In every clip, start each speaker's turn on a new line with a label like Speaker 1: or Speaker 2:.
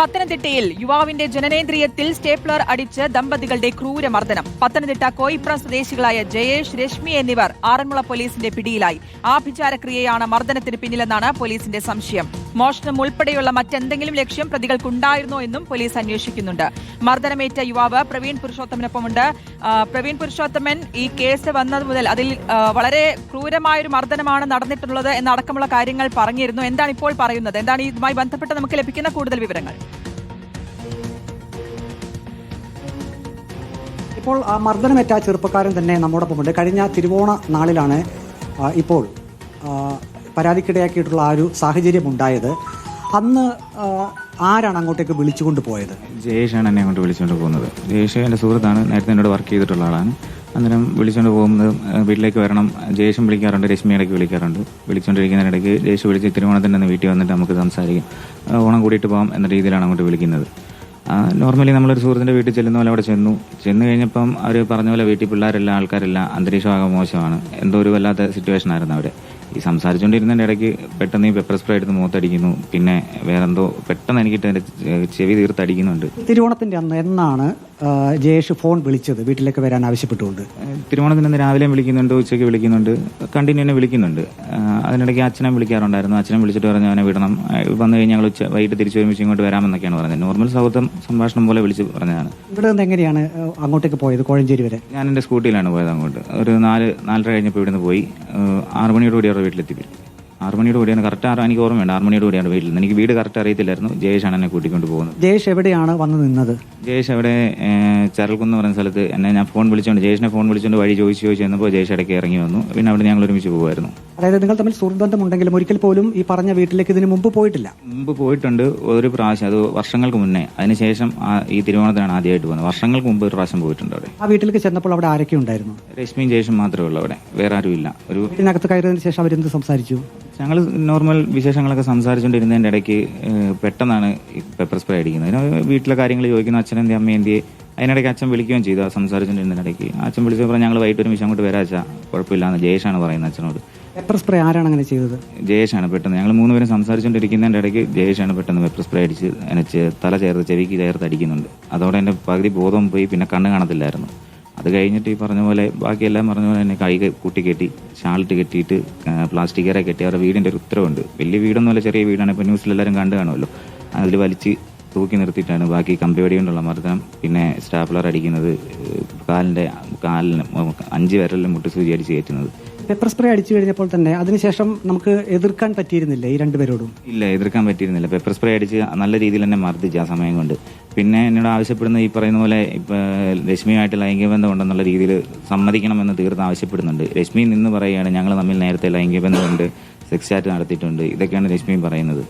Speaker 1: പത്തനംതിട്ടയിൽ യുവാവിന്റെ ജനനേന്ദ്രിയത്തിൽ സ്റ്റേപ്ലർ അടിച്ച് ദമ്പതികളുടെ ക്രൂരമർദ്ദനം. പത്തനംതിട്ട കോയിപ്ര സ്വദേശികളായ ജയേഷ് രശ്മി എന്നിവർ ആറന്മുള പോലീസിന്റെ പിടിയിലായി. ആഭിചാരക്രിയയാണ് മർദ്ദനത്തിന് പിന്നിലെന്നാണ് പോലീസിന്റെ സംശയം. മോഷണം ഉൾപ്പെടെയുള്ള മറ്റെന്തെങ്കിലും ലക്ഷ്യം പ്രതികൾക്കുണ്ടായിരുന്നോ എന്നും പോലീസ് അന്വേഷിക്കുന്നുണ്ട്. മർദ്ദനമേറ്റ യുവാവ് പ്രവീൺ പുരുഷോത്തമനൊപ്പമുണ്ട്. പ്രവീൺ പുരുഷോത്തമൻ ഈ കേസ് വന്നത് മുതൽ അതിൽ വളരെ ക്രൂരമായൊരു മർദ്ദനമാണ് നടന്നിട്ടുള്ളത് എന്നടക്കമുള്ള കാര്യങ്ങൾ പറഞ്ഞിരുന്നു. എന്താണ് ഇപ്പോൾ പറയുന്നത്? എന്താണ് ഇതുമായി ബന്ധപ്പെട്ട് നമുക്ക് ലഭിക്കുന്ന കൂടുതൽ വിവരങ്ങൾ?
Speaker 2: ഇപ്പോൾ ആ മർദ്ദനമേറ്റ ചെറുപ്പക്കാരൻ തന്നെ നമ്മോടൊപ്പമുണ്ട്. കഴിഞ്ഞ തിരുവോണ നാളിലാണ് ഇപ്പോൾ പരാതിക്കിടയാക്കിയിട്ടുള്ള ആ ഒരു സാഹചര്യം ഉണ്ടായത് അന്ന് ആരാണ് അങ്ങോട്ടേക്ക് വിളിച്ചുകൊണ്ട് പോയത്?
Speaker 3: ജയേഷാണ് എന്നെ അങ്ങോട്ട് വിളിച്ചുകൊണ്ട് പോകുന്നത്. ജയേഷ് എന്റെ സുഹൃത്താണ്. നേരത്തെ എന്നോട് വർക്ക് ചെയ്തിട്ടുള്ള ആളാണ്. അന്നേരം വിളിച്ചുകൊണ്ട് പോകുന്നത് വീട്ടിലേക്ക് വരണം. ജയേഷും വിളിക്കാറുണ്ട് രശ്മി ഇടയ്ക്ക് വിളിക്കാറുണ്ട്. വിളിച്ചുകൊണ്ടിരിക്കുന്നതിനിടയ്ക്ക് ജയേഷ് വിളിച്ച് തിരുവോണത്തിന്റെ അന്ന് വീട്ടിൽ വന്നിട്ട് നമുക്ക് സംസാരിക്കാം. ഓണം കൂടിയിട്ട് പോകാം എന്ന രീതിയിലാണ് അങ്ങോട്ട് വിളിക്കുന്നത്. നോർമലി നമ്മളൊരു സുഹൃത്തിന്റെ വീട്ടിൽ ചെല്ലുന്ന പോലെ അവിടെ ചെന്നു. ചെന്ന് കഴിഞ്ഞപ്പം അവർ പറഞ്ഞ പോലെ വീട്ടിൽ പിള്ളേരെല്ലാം ആൾക്കാരെല്ലാം അന്തരീക്ഷമാകെ മോശമാണ്. എന്തോ ഒരു വല്ലാത്ത സിറ്റുവേഷൻ ആയിരുന്നു അവിടെ. ഈ സംസാരിച്ചുകൊണ്ടിരുന്നതിന്റെ ഇടയ്ക്ക് പെട്ടെന്ന് ഈ പെപ്പർ സ്പ്രേ എടുത്ത് മുഖത്തടിക്കുന്നു. പിന്നെ വേറെന്തോ പെട്ടെന്ന് എന്റെ ചെവി തീർത്തടിക്കുന്നുണ്ട്.
Speaker 2: തിരുവോണത്തിന്റെ അന്ന് എന്നാണ് ജയേഷ് ഫോൺ വിളിച്ചത് വീട്ടിലേക്ക് വരാൻ ആവശ്യപ്പെട്ടുകൊണ്ട്.
Speaker 3: തിരുവോണത്തിന് രാവിലെ രാവിലെയും വിളിക്കുന്നുണ്ട് ഉച്ചയ്ക്ക് വിളിക്കുന്നുണ്ട് കണ്ടിന്യൂ തന്നെ വിളിക്കുന്നുണ്ട്. അതിനിടയ്ക്ക് അച്ഛനെ വിളിക്കാറുണ്ടായിരുന്നു. അച്ഛനെ വിളിച്ചിട്ട് പറഞ്ഞു അവനെ വിടണം. വന്നു കഴിഞ്ഞാൽ ഞങ്ങൾ ഉച്ച വൈകിട്ട് തിരിച്ചു ഒരുമിച്ച് ഇങ്ങോട്ട് വരാമെന്നൊക്കെയാണ് പറഞ്ഞത്. നോർമൽ സൗഹൃദം സംഭാഷണം പോലെ വിളിച്ച് പറഞ്ഞതാണ്.
Speaker 2: ഇവിടെ നിന്ന് എങ്ങനെയാണ് അങ്ങോട്ടേക്ക് പോയത്? കോഴഞ്ചേരി വരെ?
Speaker 3: ഞാൻ എന്റെ സ്കൂട്ടിയിലാണ് പോയത് അങ്ങോട്ട്. ഒരു നാല് നാലര കഴിഞ്ഞപ്പോൾ ഇവിടുന്ന് പോയി. ആറ് മണിയോട് കൂടി അവരുടെ വീട്ടിലെത്തി ആറ് മണിയോട് കൂടിയാണ്. കറക്റ്റ് ആറ് എനിക്ക് ഓർമ്മയുണ്ട്. വേണ്ട മണിയോട് കൂടിയാണ് വീട്ടിൽ നിന്ന്. എനിക്ക് വീട് കറക്റ്റ് അറിയത്തില്ലായിരുന്നു. ജയേഷാണ് എന്നെ കൂട്ടിക്കൊണ്ട് പോകുന്നത്.
Speaker 2: ജയേഷ് എവിടെയാണ് വന്ന് നിന്നത്?
Speaker 3: ജയേഷ് അവിടെ ചരൽക്കുന്ന് പറയുന്ന സ്ഥലത്ത് എന്നെ ഞാൻ ഫോൺ വിളിച്ചുകൊണ്ട് ജയേഷിനെ ഫോൺ വിളിച്ചുകൊണ്ട് വഴി ചോദിച്ചു ചോദിച്ചു ചെന്നപ്പോൾ ജയേഷ് ഇടയ്ക്ക് ഇറങ്ങി വന്നു. പിന്നെ അവിടെ ഞങ്ങൾ ഒരുമിച്ച് പോകുമായിരുന്നു
Speaker 2: അതായത് നിങ്ങൾ തമ്മിൽ സുഹൃബന്ധമുണ്ടെങ്കിലും ഒരിക്കൽ പോലും ഈ പറഞ്ഞ വീട്ടിലേക്ക് ഇതിന് മുമ്പ് പോയിട്ടില്ല.
Speaker 3: മുമ്പ് പോയിട്ടുണ്ട് ഒരു പ്രാവശ്യം അത് വർഷങ്ങൾക്ക് മുന്നേ. അതിനുശേഷം ആ ഈ തിരുവോണത്തിനാണ് ആദ്യമായിട്ട് പോകുന്നത്. വർഷങ്ങൾക്ക് മുമ്പ് ഒരു പ്രാവശ്യം പോയിട്ടുണ്ട് അവിടെ.
Speaker 2: ആ വീട്ടിലേക്ക് ചെന്നപ്പോൾ അവിടെ ആരൊക്കെ ഉണ്ടായിരുന്നു?
Speaker 3: രശ്മിയും ജയേഷും മാത്രമേ ഉള്ളൂ അവിടെ. വേറെ ആരുമില്ല. ഒരു
Speaker 2: വീട്ടിനകത്ത് കയറിയതിന് ശേഷം അവരെന്ത് സംസാരിച്ചു?
Speaker 3: ഞങ്ങൾ നോർമൽ വിശേഷങ്ങളൊക്കെ സംസാരിച്ചുകൊണ്ടിരുന്നതിന്റെ ഇടയ്ക്ക് ഏഹ്, പെട്ടെന്നാണ് ഈ പെപ്പർ സ്പ്രേ അടിക്കുന്നത്. അതിന് വീട്ടിലെ കാര്യങ്ങൾ ചോദിക്കുന്നു. അമ്മ എന്തി? അതിനിടയ്ക്ക് അച്ഛൻ വിളിക്കുകയും ചെയ്തു. ആ സംസാരിച്ചുകൊണ്ടിരുന്നതിനിടയ്ക്ക് അച്ഛൻ വിളിച്ചപ്പോൾ ഞങ്ങൾ വൈകിട്ട് ഒരുമിച്ച് അങ്ങോട്ട് വരാം അച്ഛാ. കുഴപ്പമില്ലാന്ന് ജയേഷാണ് പറയുന്നത് അച്ഛനോട്.
Speaker 2: പെപ്പർ സ്പ്രേ ആരാണ് അങ്ങനെ ചെയ്തത്?
Speaker 3: ജയേഷാണ് പെട്ടെന്ന്. ഞങ്ങൾ മൂന്ന് മൂന്നുപേരും സംസാരിച്ചുകൊണ്ടിരിക്കുന്നതിന്റെ ഇടയ്ക്ക് ജയേഷാണ് പെട്ടെന്ന് പെപ്പർ സ്പ്രേ അടിച്ച് എന്നെ തല ചേർത്ത് ചെവിക്ക് ചേർത്ത് അടിക്കുന്നുണ്ട്. അതോടെ എന്റെ പകുതി ബോധം പോയി പിന്നെ കണ്ണ് കാണത്തില്ലായിരുന്നു. അത് കഴിഞ്ഞിട്ട് ഈ പറഞ്ഞ പോലെ ബാക്കിയെല്ലാം പറഞ്ഞ പോലെ എന്നെ കൈ കൂട്ടി കെട്ടി ഷാളിട്ട് കെട്ടിയിട്ട് പ്ലാസ്റ്റിക് കയറെ കെട്ടി. അവരുടെ വീടിന്റെ ഒരു ഉത്തരവുണ്ട്. വലിയ വീടൊന്നുമല്ല ചെറിയ വീടാണ്. ഇപ്പോൾ ന്യൂസിലെല്ലാവരും കണ്ടു കാണുമല്ലോ. അതിൽ വലിച്ച് തൂക്കി നിർത്തിയിട്ടാണ് ബാക്കി കമ്പിവടി കൊണ്ടുള്ള മർദ്ദനം പിന്നെ സ്റ്റാപ്ലർ അടിക്കുന്നത് കാലിന്റെ കാലിന് അഞ്ച് വിരലിലും മുട്ടി സൂചി അടിച്ച് കയറ്റുന്നത്.
Speaker 2: പെപ്പർ സ്പ്രേ അടിച്ചു കഴിഞ്ഞപ്പോൾ തന്നെ അതിനുശേഷം നമുക്ക് എതിർക്കാൻ പറ്റിയിരുന്നില്ല ഈ രണ്ടുപേരോടും
Speaker 3: ഇല്ല എതിർക്കാൻ പറ്റിയിരുന്നില്ല. പെപ്പർ സ്പ്രേ അടിച്ച് നല്ല രീതിയിൽ തന്നെ മർദ്ദിച്ചു ആ സമയം കൊണ്ട്. പിന്നെ എന്നോട് ആവശ്യപ്പെടുന്ന ഈ പറയുന്ന പോലെ രശ്മിയുമായിട്ട് ലൈംഗിക ബന്ധം ഉണ്ടെന്നുള്ള രീതിയിൽ സമ്മതിക്കണമെന്ന് തീർത്ത് ആവശ്യപ്പെടുന്നുണ്ട്. രശ്മി നിന്ന് പറയുകയാണ് ഞങ്ങൾ തമ്മിൽ നേരത്തെ ലൈംഗിക ബന്ധമുണ്ട് സെക്സ് ചാറ്റ് നടത്തിയിട്ടുണ്ട്. ഇതൊക്കെയാണ് രശ്മി പറയുന്നത്.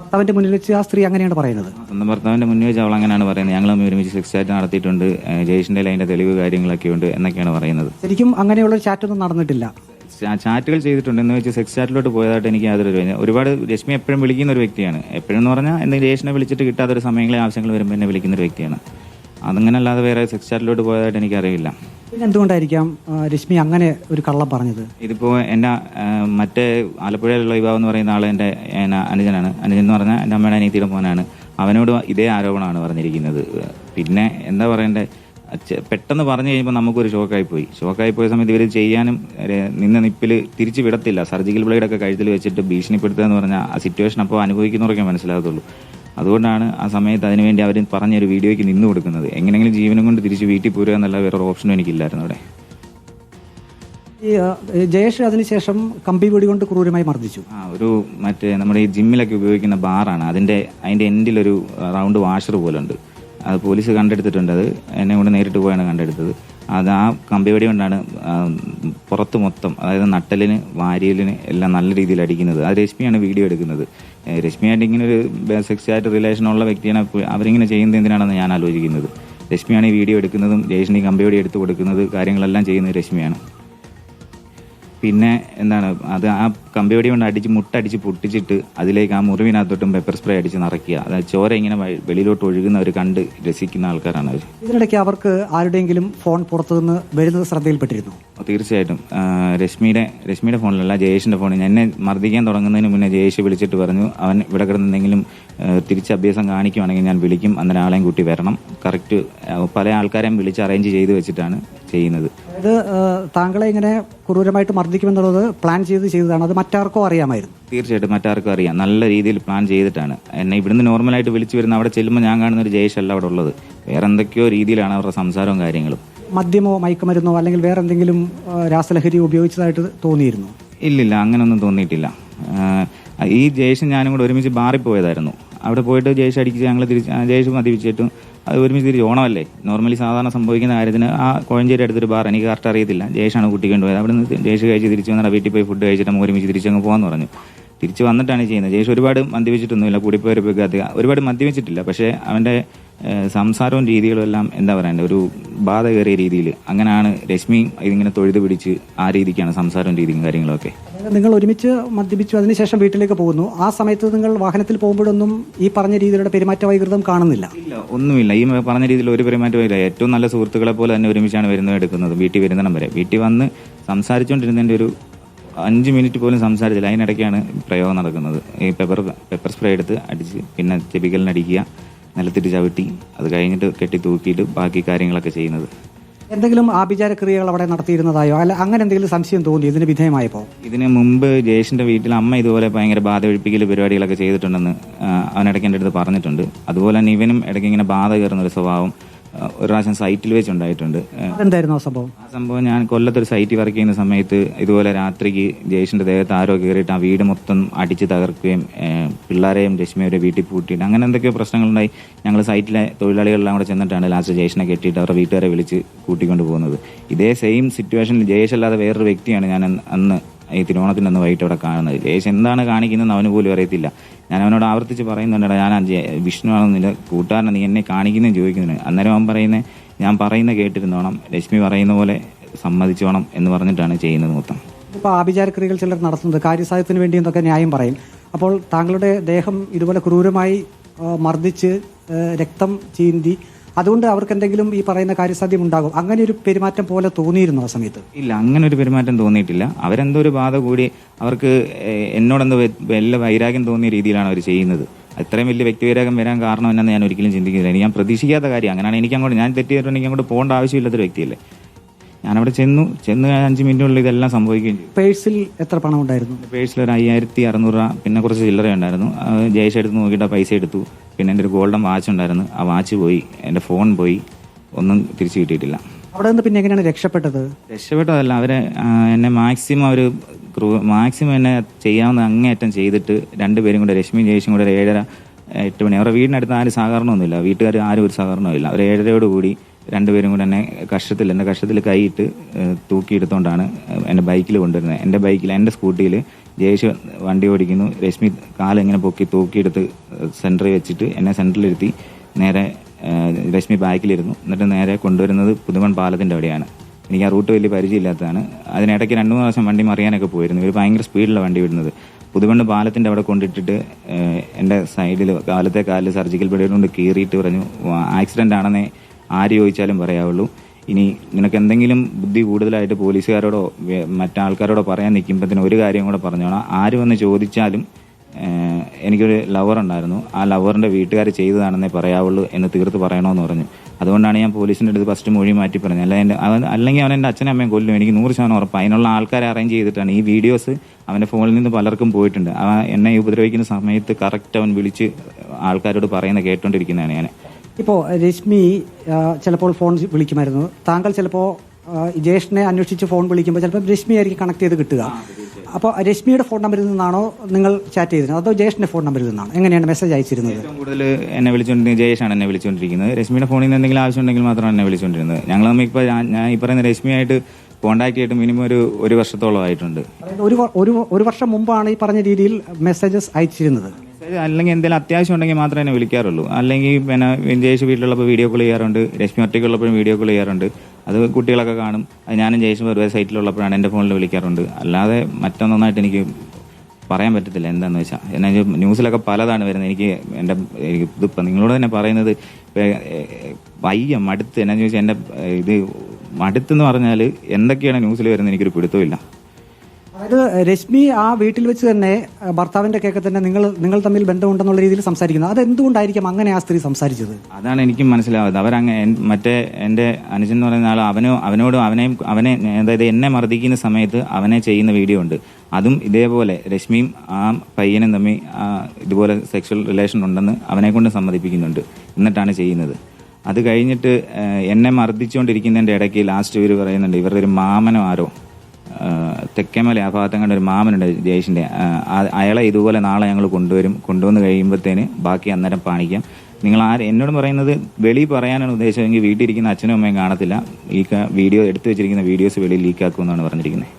Speaker 2: ഭർത്താവിന്റെ മുന്നിൽ വെച്ച് ആ സ്ത്രീ അങ്ങനെയാണ് പറയുന്നത്.
Speaker 3: സ്വന്തം ഭർത്താവിന്റെ മുന്നിൽ വെച്ച് അവൾ അങ്ങനെയാണ് പറയുന്നത്. ഞങ്ങൾ തമ്മിൽ ഒരുമിച്ച് സെക്സ് ചാറ്റ് നടത്തിയിട്ടുണ്ട് ജയേഷിന്റെ അതിന്റെ തെളിവ് കാര്യങ്ങളൊക്കെ ഉണ്ട് എന്നൊക്കെയാണ് പറയുന്നത്.
Speaker 2: ശരിക്കും അങ്ങനെയുള്ള ചാറ്റൊന്നും നടന്നിട്ടില്ല.
Speaker 3: ചാ- ചാറ്റുകൾ ചെയ്തിട്ടുണ്ട് എന്ന് വെച്ചാൽ സെക്സ് ചാറ്റിലോട്ട് പോയതായിട്ട് എനിക്ക് യാതൊരു ഒരു- ഒരുപാട് രശ്മി എപ്പോഴും വിളിക്കുന്ന ഒരു വ്യക്തിയാണ്. എപ്പോഴും എന്ന് പറഞ്ഞാൽ എന്തെങ്കിലും രേഷനെ വിളിച്ചിട്ട് കിട്ടാത്ത ഒരു സമയങ്ങളിൽ ആവശ്യങ്ങൾ വരുമ്പോൾ എന്നെ വിളിക്കുന്ന ഒരു വ്യക്തിയാണ്. അതങ്ങനെ അല്ലാതെ വേറെ സെക്സ് ചാറ്റിലോട്ട് പോയതായിട്ട് എനിക്കറിയില്ല.
Speaker 2: പിന്നെ എന്തുകൊണ്ടായിരിക്കാം രശ്മി അങ്ങനെ ഒരു കള്ളം പറഞ്ഞത്?
Speaker 3: ഇതിപ്പോൾ എന്റെ മറ്റേ ആലപ്പുഴയിലുള്ള യുവാവ് എന്ന് പറയുന്ന ആൾ എന്റെ അനുജനാണ്. അനുജൻ എന്ന് പറഞ്ഞാൽ എന്റെ അമ്മയുടെ അനിയത്തിയുടെ മോനാണ്. അവനോട് ഇതേ ആരോപണമാണ് പറഞ്ഞിരിക്കുന്നത്. പിന്നെ എന്താ പറയണ്ടേ? പെട്ടെന്ന് പറഞ്ഞു കഴിയുമ്പോൾ നമുക്കൊരു ഷോക്കായി പോയി ഷോക്കായി പോയ സമയത്ത് ഇവർ ചെയ്യാനും നിന്ന നിപ്പിൽ തിരിച്ചു വിടത്തില്ല. സർജിക്കൽ ബ്ലേഡൊക്കെ കഴുത്തിൽ വെച്ചിട്ട് ഭീഷണിപ്പെടുത്തുക എന്ന് പറഞ്ഞാൽ ആ സിറ്റുവേഷൻ അപ്പോൾ അനുഭവിക്കുന്നവർക്കേ മനസ്സിലാകത്തുള്ളൂ. അതുകൊണ്ടാണ് ആ സമയത്ത് അതിനുവേണ്ടി അവർ പറഞ്ഞൊരു വീഡിയോയ്ക്ക് നിന്ന് കൊടുക്കുന്നത്. എങ്ങനെയെങ്കിലും ജീവനും കൊണ്ട് തിരിച്ച് വീട്ടിൽ പോരുക എന്നുള്ള വേറൊരു ഓപ്ഷനും എനിക്കില്ലായിരുന്നു അവിടെ.
Speaker 2: ജയേഷ് അതിനുശേഷം കമ്പി വെടി കൊണ്ട് ക്രൂരമായി മർദ്ദിച്ചു.
Speaker 3: ആ ഒരു മറ്റേ നമ്മുടെ ഈ ജിമ്മിലൊക്കെ ഉപയോഗിക്കുന്ന ബാറാണ് അതിന്റെ അതിന്റെ എൻഡിലൊരു റൗണ്ട് വാഷർ പോലെ ഉണ്ട് അത് പോലീസ് കണ്ടെടുത്തിട്ടുണ്ട്. അത് എന്നെ കൊണ്ട് നേരിട്ട് പോയാണ് കണ്ടെടുത്തത്. അത് ആ കമ്പിവടി കൊണ്ടാണ് പുറത്ത് മൊത്തം അതായത് നട്ടലിന് വാരിയലിന് എല്ലാം നല്ല രീതിയിൽ അടിക്കുന്നത്. അത് രശ്മിയാണ് വീഡിയോ എടുക്കുന്നത്. രശ്മിയായിട്ട് ഇങ്ങനെ ഒരു സെക്സായിട്ട് റിലേഷനുള്ള വ്യക്തിയാണ് അവരിങ്ങനെ ചെയ്യുന്നത് എന്തിനാണെന്ന് ഞാൻ ആലോചിക്കുന്നത്. രശ്മിയാണ് ഈ വീഡിയോ എടുക്കുന്നതും ജയേഷിന് കമ്പിവടി എടുത്ത് കൊടുക്കുന്നത് കാര്യങ്ങളെല്ലാം ചെയ്യുന്നത് രശ്മിയാണ്. പിന്നെ എന്താണ് അത് ആ കമ്പിവടി കൊണ്ട് അടിച്ച് മുട്ടടിച്ച് പൊട്ടിച്ചിട്ട് അതിലേക്ക് ആ മുറിവിനകത്തോട്ടും പെപ്പർ സ്പ്രേ അടിച്ച് നിറയ്ക്കുക. അതായത് ചോര ഇങ്ങനെ വെളിയിലോട്ട് ഒഴുകുന്ന ഒഴുകുന്നവർ കണ്ട് രസിക്കുന്ന ആൾക്കാരാണ് അവർ
Speaker 2: ഇതിനിടയ്ക്ക് അവർക്ക് ആരുടെയെങ്കിലും ഫോൺ പുറത്തുനിന്ന് വരുന്നത് ശ്രദ്ധയിൽപ്പെട്ടിരുന്നു?
Speaker 3: തീർച്ചയായിട്ടും. രശ്മിയുടെ രശ്മിയുടെ ഫോണിലല്ല ജയേഷിന്റെ ഫോണിൽ എന്നെ മർദ്ദിക്കാൻ തുടങ്ങുന്നതിന് മുന്നേ ജയേഷ് വിളിച്ചിട്ട് പറഞ്ഞു അവൻ ഇവിടെ കിടന്നെന്തെങ്കിലും തിരിച്ച് അഭ്യാസം കാണിക്കുവാണെങ്കിൽ ഞാൻ വിളിക്കും. അന്നേരം ആളെയും കൂട്ടി വരണം. കറക്റ്റ് പല ആൾക്കാരെയും വിളിച്ച് അറേഞ്ച് ചെയ്ത് വെച്ചിട്ടാണ് ചെയ്യുന്നത്.
Speaker 2: അതായത് താങ്കളെ ഇങ്ങനെ ക്രൂരമായിട്ട് മർദ്ദിക്കുമെന്നുള്ളത് പ്ലാൻ ചെയ്ത് ചെയ്തതാണ്. അത് മറ്റാർക്കോ അറിയാമായിരുന്നു.
Speaker 3: തീർച്ചയായിട്ടും മറ്റാർക്കും അറിയാം. നല്ല രീതിയിൽ പ്ലാൻ ചെയ്തിട്ടാണ്. എന്നെ ഇവിടുന്ന് നോർമലായിട്ട് വിളിച്ചു വരുന്ന അവിടെ ചെല്ലുമ്പോൾ ഞാൻ കാണുന്ന ഒരു ജയേഷ് അല്ല അവിടെ ഉള്ളത്. വേറെ എന്തൊക്കെയോ രീതിയിലാണ് അവരുടെ സംസാരവും കാര്യങ്ങളും.
Speaker 2: മദ്യമോ മയക്കുമരുന്നോ അല്ലെങ്കിൽ വേറെ എന്തെങ്കിലും രാസലഹരി ഉപയോഗിച്ചതായിട്ട് തോന്നിയിരുന്നു?
Speaker 3: ഇല്ലില്ല അങ്ങനൊന്നും തോന്നിയിട്ടില്ല. ഈ ജയേഷും ഞാനും കൂടെ ഒരുമിച്ച് ബാറിൽ പോയതായിരുന്നു അവിടെ പോയിട്ട് ജയേഷ് അടിച്ച് ഞങ്ങൾ തിരിച്ച് ജയേഷ് മദ്യപിച്ചിട്ടും അത് ഒരുമിച്ച് തിരിച്ച് ഓണമല്ലേ? നോർമലി സാധാരണ സംഭവിക്കുന്ന കാര്യത്തിന് ആ കോഴഞ്ചേരി അടുത്തൊരു ബാർ എനിക്ക് കറക്റ്റ് അറിയത്തില്ല. ജയേഷാണ് കുട്ടി പോയത് അവിടെ നിന്ന് ജയേഷ് കഴിച്ച് തിരിച്ച് വന്നിട്ട് വീട്ടിൽ പോയി ഫുഡ് കഴിച്ചിട്ട് നമുക്ക് ഒരുമിച്ച് തിരിച്ചങ്ങ് പോകാമെന്ന് പറഞ്ഞു. തിരിച്ച് വന്നിട്ടാണ് ചെയ്യുന്നത്. ജയേഷ് ഒരുപാട് മദ്യപിച്ചിട്ടൊന്നുമില്ല കൂടിപ്പോയൊരു ഒരുപാട് മദ്യപിച്ചിട്ടില്ല പക്ഷേ അവന്റെ സംസാരവും രീതികളും എല്ലാം എന്താ പറയണ്ടേ ഒരു ബാധ കയറിയ രീതിയിൽ. അങ്ങനെയാണ് രശ്മി ഇതിങ്ങനെ തൊഴുത് പിടിച്ച് ആ രീതിക്കാണ് സംസാരവും രീതിയും കാര്യങ്ങളൊക്കെ.
Speaker 2: നിങ്ങൾ ഒരുമിച്ച് മദ്യപിച്ചു അതിനുശേഷം വീട്ടിലേക്ക് പോകുന്നു. ആ സമയത്ത് നിങ്ങൾ വാഹനത്തിൽ പോകുമ്പോഴൊന്നും ഈ പറഞ്ഞ രീതിയിലുള്ള പെരുമാറ്റ വൈകൃതം കാണുന്നില്ല?
Speaker 3: ഇല്ല ഒന്നുമില്ല. ഈ പറഞ്ഞ രീതിയിൽ ഒരു പെരുമാറ്റ ഇല്ല ഏറ്റവും നല്ല സുഹൃത്തുക്കളെ പോലെ തന്നെ ഒരുമിച്ചാണ് വരുന്നത് എടുക്കുന്നത് വീട്ടിൽ വരുന്നിടം വരെ. വീട്ടിൽ വന്ന് സംസാരിച്ചുകൊണ്ടിരുന്നതിന്റെ ഒരു അഞ്ച് മിനിറ്റ് പോലും സംസാരിച്ചില്ല. അതിനിടയ്ക്കാണ് പ്രയോഗം നടക്കുന്നത്. ഈ പെപ്പർ പെപ്പർ സ്പ്രേ എടുത്ത് അടിച്ച് പിന്നെ ചെബിക്കലിന് അടിക്കുക നിലത്തിട്ട് ചവിട്ടി അത് കഴിഞ്ഞിട്ട് കെട്ടി തൂക്കിയിട്ട് ബാക്കി കാര്യങ്ങളൊക്കെ ചെയ്യുന്നത്.
Speaker 2: എന്തെങ്കിലും ആഭിചാര ക്രിയകൾ അവിടെ നടത്തിയിരുന്നതായോ? അല്ല അങ്ങനെ എന്തെങ്കിലും സംശയം തോന്നി ഇതിന് വിധേയമായപ്പോൾ
Speaker 3: ഇതിന് മുമ്പ് ജയേഷിന്റെ വീട്ടിൽ അമ്മ ഇതുപോലെ ഭയങ്കര ബാധ ഒഴിപ്പിക്കൽ പരിപാടികളൊക്കെ ചെയ്തിട്ടുണ്ടെന്ന് അവൻ ഇടയ്ക്ക് എന്റെ അടുത്ത് പറഞ്ഞിട്ടുണ്ട്. അതുപോലെ തന്നെ ഇവനും ഇടയ്ക്ക് ഇങ്ങനെ ബാധ കയറുന്ന ഒരു സ്വഭാവം. ഒരു പ്രാവശ്യം സൈറ്റിൽ വെച്ചുണ്ടായിട്ടുണ്ട്.
Speaker 2: എന്തായിരുന്നു ആ സംഭവം?
Speaker 3: ആ സംഭവം ഞാൻ കൊല്ലത്തൊരു സൈറ്റിൽ വർക്ക് ചെയ്യുന്ന സമയത്ത് ഇതുപോലെ രാത്രിക്ക് ജയേഷിന്റെ ദേഹത്ത് ആരോ കയറിയിട്ട് ആ വീട് മൊത്തം അടിച്ച് തകർക്കുകയും പിള്ളേരെയും രശ്മിയുടെ വീട്ടിൽ പൂട്ടിയിട്ട് അങ്ങനെ എന്തൊക്കെയോ പ്രശ്നങ്ങളുണ്ടായി. ഞങ്ങൾ സൈറ്റിലെ തൊഴിലാളികളെല്ലാം കൂടെ ചെന്നിട്ടാണ് ലാസ്റ്റ് ജയേഷിനെ കെട്ടിയിട്ട് അവരുടെ വീട്ടുകാരെ വിളിച്ച് കൂട്ടിക്കൊണ്ട് പോകുന്നത്. ഇതേ സെയിം സിറ്റുവേഷനിൽ ജയേഷ് അല്ലാതെ വേറൊരു വ്യക്തിയാണ് ഞാൻ അന്ന് ഈ തിരുവോണത്തിന് അന്ന് വൈകിട്ട് അവിടെ കാണുന്നത്. ജയേഷ് എന്താണ് കാണിക്കുന്നതെന്ന് അവന് പോലും അറിയത്തില്ല. ഞാൻ അവനോട് ആവർത്തിച്ച് പറയുന്നുണ്ട് ഞാൻ ആ ജയ- വിഷ്ണുവാണെന്നില്ല കൂട്ടുകാരനെ നീ എന്നെ കാണിക്കുന്നതും ചോദിക്കുന്നുണ്ട്. അന്നേരം അവൻ പറയുന്നത് ഞാൻ പറയുന്ന കേട്ടിരുന്നോണം ലക്ഷ്മി പറയുന്ന പോലെ സമ്മതിച്ചോണം എന്ന് പറഞ്ഞിട്ടാണ് ചെയ്യുന്നത് മൊത്തം.
Speaker 2: ഇപ്പോൾ ആഭിചാരക്രിയകൾ ചിലർ നടത്തുന്നത് കാര്യസാധ്യത്തിന് വേണ്ടി എന്നൊക്കെ ന്യായം പറയും. അപ്പോൾ താങ്കളുടെ ദേഹം ഇതുപോലെ ക്രൂരമായി മർദ്ദിച്ച് രക്തം ചീന്തി അതുകൊണ്ട് അവർക്ക് എന്തെങ്കിലും ഈ പറയുന്ന കാര്യസാധ്യം ഉണ്ടാകും അങ്ങനെ ഒരു പെരുമാറ്റം പോലെ തോന്നിയിരുന്നു ആ സമയത്ത്.
Speaker 3: ഇല്ല അങ്ങനെ ഒരു പെരുമാറ്റം തോന്നിയിട്ടില്ല. അവരെന്തോ ഒരു ബാധ കൂടി അവർക്ക് എന്നോടെന്ത് വല്ല വൈരാഗ്യം തോന്നിയ രീതിയിലാണ് അവർ ചെയ്യുന്നത്. അത്രയും വലിയ വ്യക്തിവൈരാഗ്യം വരാൻ കാരണം എന്നാണ് ഞാൻ ഒരിക്കലും ചിന്തിക്കുന്നില്ല. ഞാൻ പ്രതീക്ഷിക്കാത്ത കാര്യം. അങ്ങനെയാണ് എനിക്ക് അങ്ങോട്ട് ഞാൻ തെറ്റിയിട്ടുണ്ടെങ്കിൽ അങ്ങോട്ട് പോകേണ്ട ആവശ്യമില്ലാത്തൊരു വ്യക്തിയല്ലേ. ഞാനവിടെ ചെന്നു. ചെന്ന് അഞ്ച് മിനിറ്റിനുള്ളിൽ ഇതെല്ലാം സംഭവിക്കുകയും ചെയ്തു
Speaker 2: പേഴ്സിൽ എത്ര പണം ഉണ്ടായിരുന്നു?
Speaker 3: പേഴ്സിൽ ഒരു അയ്യായിരത്തി അറുന്നൂറ് രൂപ പിന്നെ കുറച്ച് ചില്ലറ ഉണ്ടായിരുന്നു. ജയേഷ് എടുത്ത് നോക്കിയിട്ട് ആ പൈസ എടുത്തു. പിന്നെ എന്റെ ഒരു ഗോൾഡൻ വാച്ച് ഉണ്ടായിരുന്നു. ആ വാച്ച് പോയി. എന്റെ ഫോൺ പോയി. ഒന്നും തിരിച്ചു കിട്ടിയിട്ടില്ല.
Speaker 2: അവിടെ നിന്ന് പിന്നെ എങ്ങനെയാണ് രക്ഷപ്പെട്ടത്?
Speaker 3: രക്ഷപ്പെട്ടതല്ല അവരെ എന്നെ മാക്സിമം അവർ മാക്സിമം എന്നെ ചെയ്യാവുന്ന അങ്ങേയറ്റം ചെയ്തിട്ട് രണ്ടുപേരും കൂടെ രശ്മി ജയേഷും കൂടെ ഒരു ഏഴര എട്ട് മണി. അവരുടെ വീടിനടുത്ത് ആരും സഹകരണമൊന്നുമില്ല. വീട്ടുകാർ ആരും ഒരു സഹകരണമില്ല അവർ ഏഴരയോട് കൂടി രണ്ടുപേരും കൂടെ എന്നെ കഷ്ടത്തിൽ എന്റെ കഷ്ടത്തിൽ കൈയിട്ട് തൂക്കിയെടുത്തോണ്ടാണ് എന്റെ ബൈക്കിൽ കൊണ്ടുവരുന്നത് എന്റെ ബൈക്കിൽ എന്റെ സ്കൂട്ടിയിൽ ജയേഷ് വണ്ടി ഓടിക്കുന്നു. രശ്മി കാലിങ്ങനെ പൊക്കി തൂക്കിയെടുത്ത് സെന്ററിൽ വെച്ചിട്ട് എന്നെ സെന്ററിലിരുത്തി നേരെ രശ്മി ബാക്കിലിരുന്നു. എന്നിട്ട് നേരെ കൊണ്ടുവരുന്നത് പുതുമൺ പാലത്തിന്റെ അവിടെയാണ്. എനിക്ക് ആ റൂട്ട് വലിയ പരിചയമില്ലാത്തതാണ്. അതിനിടയ്ക്ക് രണ്ട് മൂന്ന് ദിവസം വണ്ടി മറിയാനൊക്കെ പോയിരുന്നു. ഇവർ ഭയങ്കര സ്പീഡിലാണ് വണ്ടി വിടുന്നത്. പുതുമണ്ണ് പാലത്തിന്റെ അവിടെ കൊണ്ടിട്ടിട്ട് എന്റെ സൈഡിൽ കാലത്തെ കാലിൽ സർജിക്കൽ ബ്ലേഡ് കീറിയിട്ട് പറഞ്ഞു ആക്സിഡന്റ് ആണെന്നേ ആര് ചോദിച്ചാലും പറയാവുള്ളൂ. ഇനി നിനക്ക് എന്തെങ്കിലും ബുദ്ധി കൂടുതലായിട്ട് പോലീസുകാരോടോ മറ്റാൾക്കാരോടോ പറയാൻ നിൽക്കുമ്പോഴത്തേന് ഒരു കാര്യം കൂടെ പറഞ്ഞോളാം. ആര് വന്ന് ചോദിച്ചാലും എനിക്കൊരു ലവർ ഉണ്ടായിരുന്നു. ആ ലവറിന്റെ വീട്ടുകാർ ചെയ്തതാണെന്നേ പറയാവുള്ളൂ എന്ന് തീർത്ത് പറയണമെന്ന് പറഞ്ഞു. അതുകൊണ്ടാണ് ഞാൻ പോലീസിന്റെ അടുത്ത് ഫസ്റ്റ് മൊഴി മാറ്റി പറഞ്ഞത്. അല്ല എന്റെ അവൻ അല്ലെങ്കിൽ അവൻ എന്റെ അച്ഛനും അമ്മയും കൊല്ലും. എനിക്ക് നൂറ് ശതമാനം ഉറപ്പ്. അതിനുള്ള ആൾക്കാരെ അറേഞ്ച് ചെയ്തിട്ടാണ് ഈ വീഡിയോസ് അവന്റെ ഫോണിൽ നിന്ന് പലർക്കും പോയിട്ടുണ്ട്. ആ എന്നെ ഉപദ്രവിക്കുന്ന സമയത്ത് കറക്റ്റ് അവൻ വിളിച്ച് ആൾക്കാരോട് പറയുന്ന കേട്ടോണ്ടിരിക്കുന്നതാണ് ഞാൻ.
Speaker 2: ഇപ്പോൾ രശ്മി ചിലപ്പോൾ ഫോൺ വിളിക്കുമായിരുന്നു. താങ്കൾ ചിലപ്പോൾ ജ്യേഷ്ഠനെ അന്വേഷിച്ച് ഫോൺ വിളിക്കുമ്പോൾ ചിലപ്പോൾ രശ്മി ആയിരിക്കും കണക്ട് ചെയ്ത് കിട്ടുക. അപ്പോൾ രശ്മിയുടെ ഫോൺ നമ്പറിൽ നിന്നാണോ നിങ്ങൾ ചാറ്റ് ചെയ്തിരുന്നത്? അതോ ജയേഷിന്റെ ഫോൺ നമ്പറിൽ നിന്നാണ്? എങ്ങനെയാണ് മെസ്സേജ് അയച്ചിരുന്നത്?
Speaker 3: ഏറ്റവും കൂടുതൽ എന്നെ വിളിച്ചുകൊണ്ടിരിക്കുന്നത് ജയേഷാണ് എന്നെ വിളിച്ചുകൊണ്ടിരിക്കുന്നത് രശ്മിയുടെ ഫോണിൽ നിന്ന് എന്തെങ്കിലും ആവശ്യം ഉണ്ടെങ്കിൽ മാത്രമാണ് എന്നെ വിളിച്ചുകൊണ്ടിരുന്നത് ഞങ്ങൾ തമ്മിൽ ഇപ്പോൾ ഞാൻ ഈ പറയുന്ന രശ്മിയായിട്ട് കോൺടാക്ട് ചെയ്തിട്ട് മിനിമം ഒരു ഒരു വർഷത്തോളം ആയിട്ടുണ്ട്
Speaker 2: ഒരു ഒരു വർഷം മുമ്പാണ് ഈ പറഞ്ഞ രീതിയിൽ മെസ്സേജസ് അയച്ചിരുന്നത്.
Speaker 3: അല്ലെങ്കിൽ എന്തെങ്കിലും അത്യാവശ്യം ഉണ്ടെങ്കിൽ മാത്രമേ എന്നെ വിളിക്കാറുള്ളൂ. അല്ലെങ്കിൽ പിന്നെ ജയേഷ് വീട്ടിലുള്ളപ്പോൾ വീഡിയോ കോൾ ചെയ്യാറുണ്ട്. രശ്മി ഒറ്റയ്ക്കുള്ളപ്പോഴും വീഡിയോ കോൾ ചെയ്യാറുണ്ട്. അത് കുട്ടികളൊക്കെ കാണും. അത് ഞാനും ജയേഷും വെറുതെ സൈറ്റിലുള്ളപ്പോഴാണ് എന്റെ ഫോണിൽ വിളിക്കാറുണ്ട്. അല്ലാതെ മറ്റൊന്നൊന്നായിട്ട് എനിക്ക് പറയാൻ പറ്റത്തില്ല എന്താന്ന് വെച്ചാൽ എന്നാ ന്യൂസിലൊക്കെ പലതാണ് വരുന്നത്. എനിക്ക് എന്റെ എനിക്ക് ഇതിപ്പോൾ നിങ്ങളോട് തന്നെ പറയുന്നത് വയ്യ മടുത്ത്. എന്നാന്ന് ചോദിച്ചാൽ എന്റെ ഇത് മടുത്തെന്ന് പറഞ്ഞാൽ എന്തൊക്കെയാണ് ന്യൂസിൽ വരുന്നത് എനിക്കൊരു പിടുത്തമില്ല
Speaker 2: അതായത് രശ്മി ആ വീട്ടിൽ വെച്ച് തന്നെ ഭർത്താവിന്റെ കേക്ക് തന്നെ നിങ്ങൾ നിങ്ങൾ തമ്മിൽ ബന്ധമുണ്ടെന്നുള്ള രീതിയിൽ സംസാരിക്കുന്നത് അത് എന്തുകൊണ്ടായിരിക്കും അങ്ങനെ ആ സ്ത്രീ സംസാരിച്ചത്?
Speaker 3: അതാണ് എനിക്കും മനസ്സിലാവുന്നത്. അവരങ്ങ് എൻ- മറ്റേ എന്റെ അനുജൻ എന്ന് പറയുന്ന ആൾ അവനോ അവനോടും അവനെയും അവനെ അതായത് എന്നെ മർദ്ദിക്കുന്ന സമയത്ത് അവനെ ചെയ്യുന്ന വീഡിയോ ഉണ്ട്. അതും ഇതേപോലെ രശ്മിയും ആ പയ്യനും തമ്മിൽ ഇതുപോലെ സെക്ഷൽ റിലേഷൻ ഉണ്ടെന്ന് അവനെ കൊണ്ട് സമ്മതിപ്പിക്കുന്നുണ്ട്. എന്നിട്ടാണ് ചെയ്യുന്നത്. അത് കഴിഞ്ഞിട്ട് എന്നെ മർദ്ദിച്ചുകൊണ്ടിരിക്കുന്നതിന്റെ ഇടയ്ക്ക് ലാസ്റ്റ് ഇവർ പറയുന്നുണ്ട് ഇവരുടെ ഒരു മാമനോ ആരോ ആഹ് തെക്കേമല ആ ഭാഗത്തും കണ്ട ഒരു മാമനുണ്ട് ജയേഷിന്റെ. ആഹ് അയാളെ ഇതുപോലെ നാളെ ഞങ്ങൾ കൊണ്ടുവരും. കൊണ്ടുവന്ന് കഴിയുമ്പോഴത്തേന് ബാക്കി അന്നേരം പാണിക്കാം. നിങ്ങൾ ആര് എന്നോട് പറയുന്നത് വെളി പറയാനാണ് ഉദ്ദേശമെങ്കിൽ വീട്ടിലിരിക്കുന്ന അച്ഛനും അമ്മയും കാണത്തില്ല. ഈ വീഡിയോ എടുത്തു വെച്ചിരിക്കുന്ന വീഡിയോസ് വെളിയിൽ ലീക്കാക്കുമെന്നാണ് പറഞ്ഞിരിക്കുന്നത്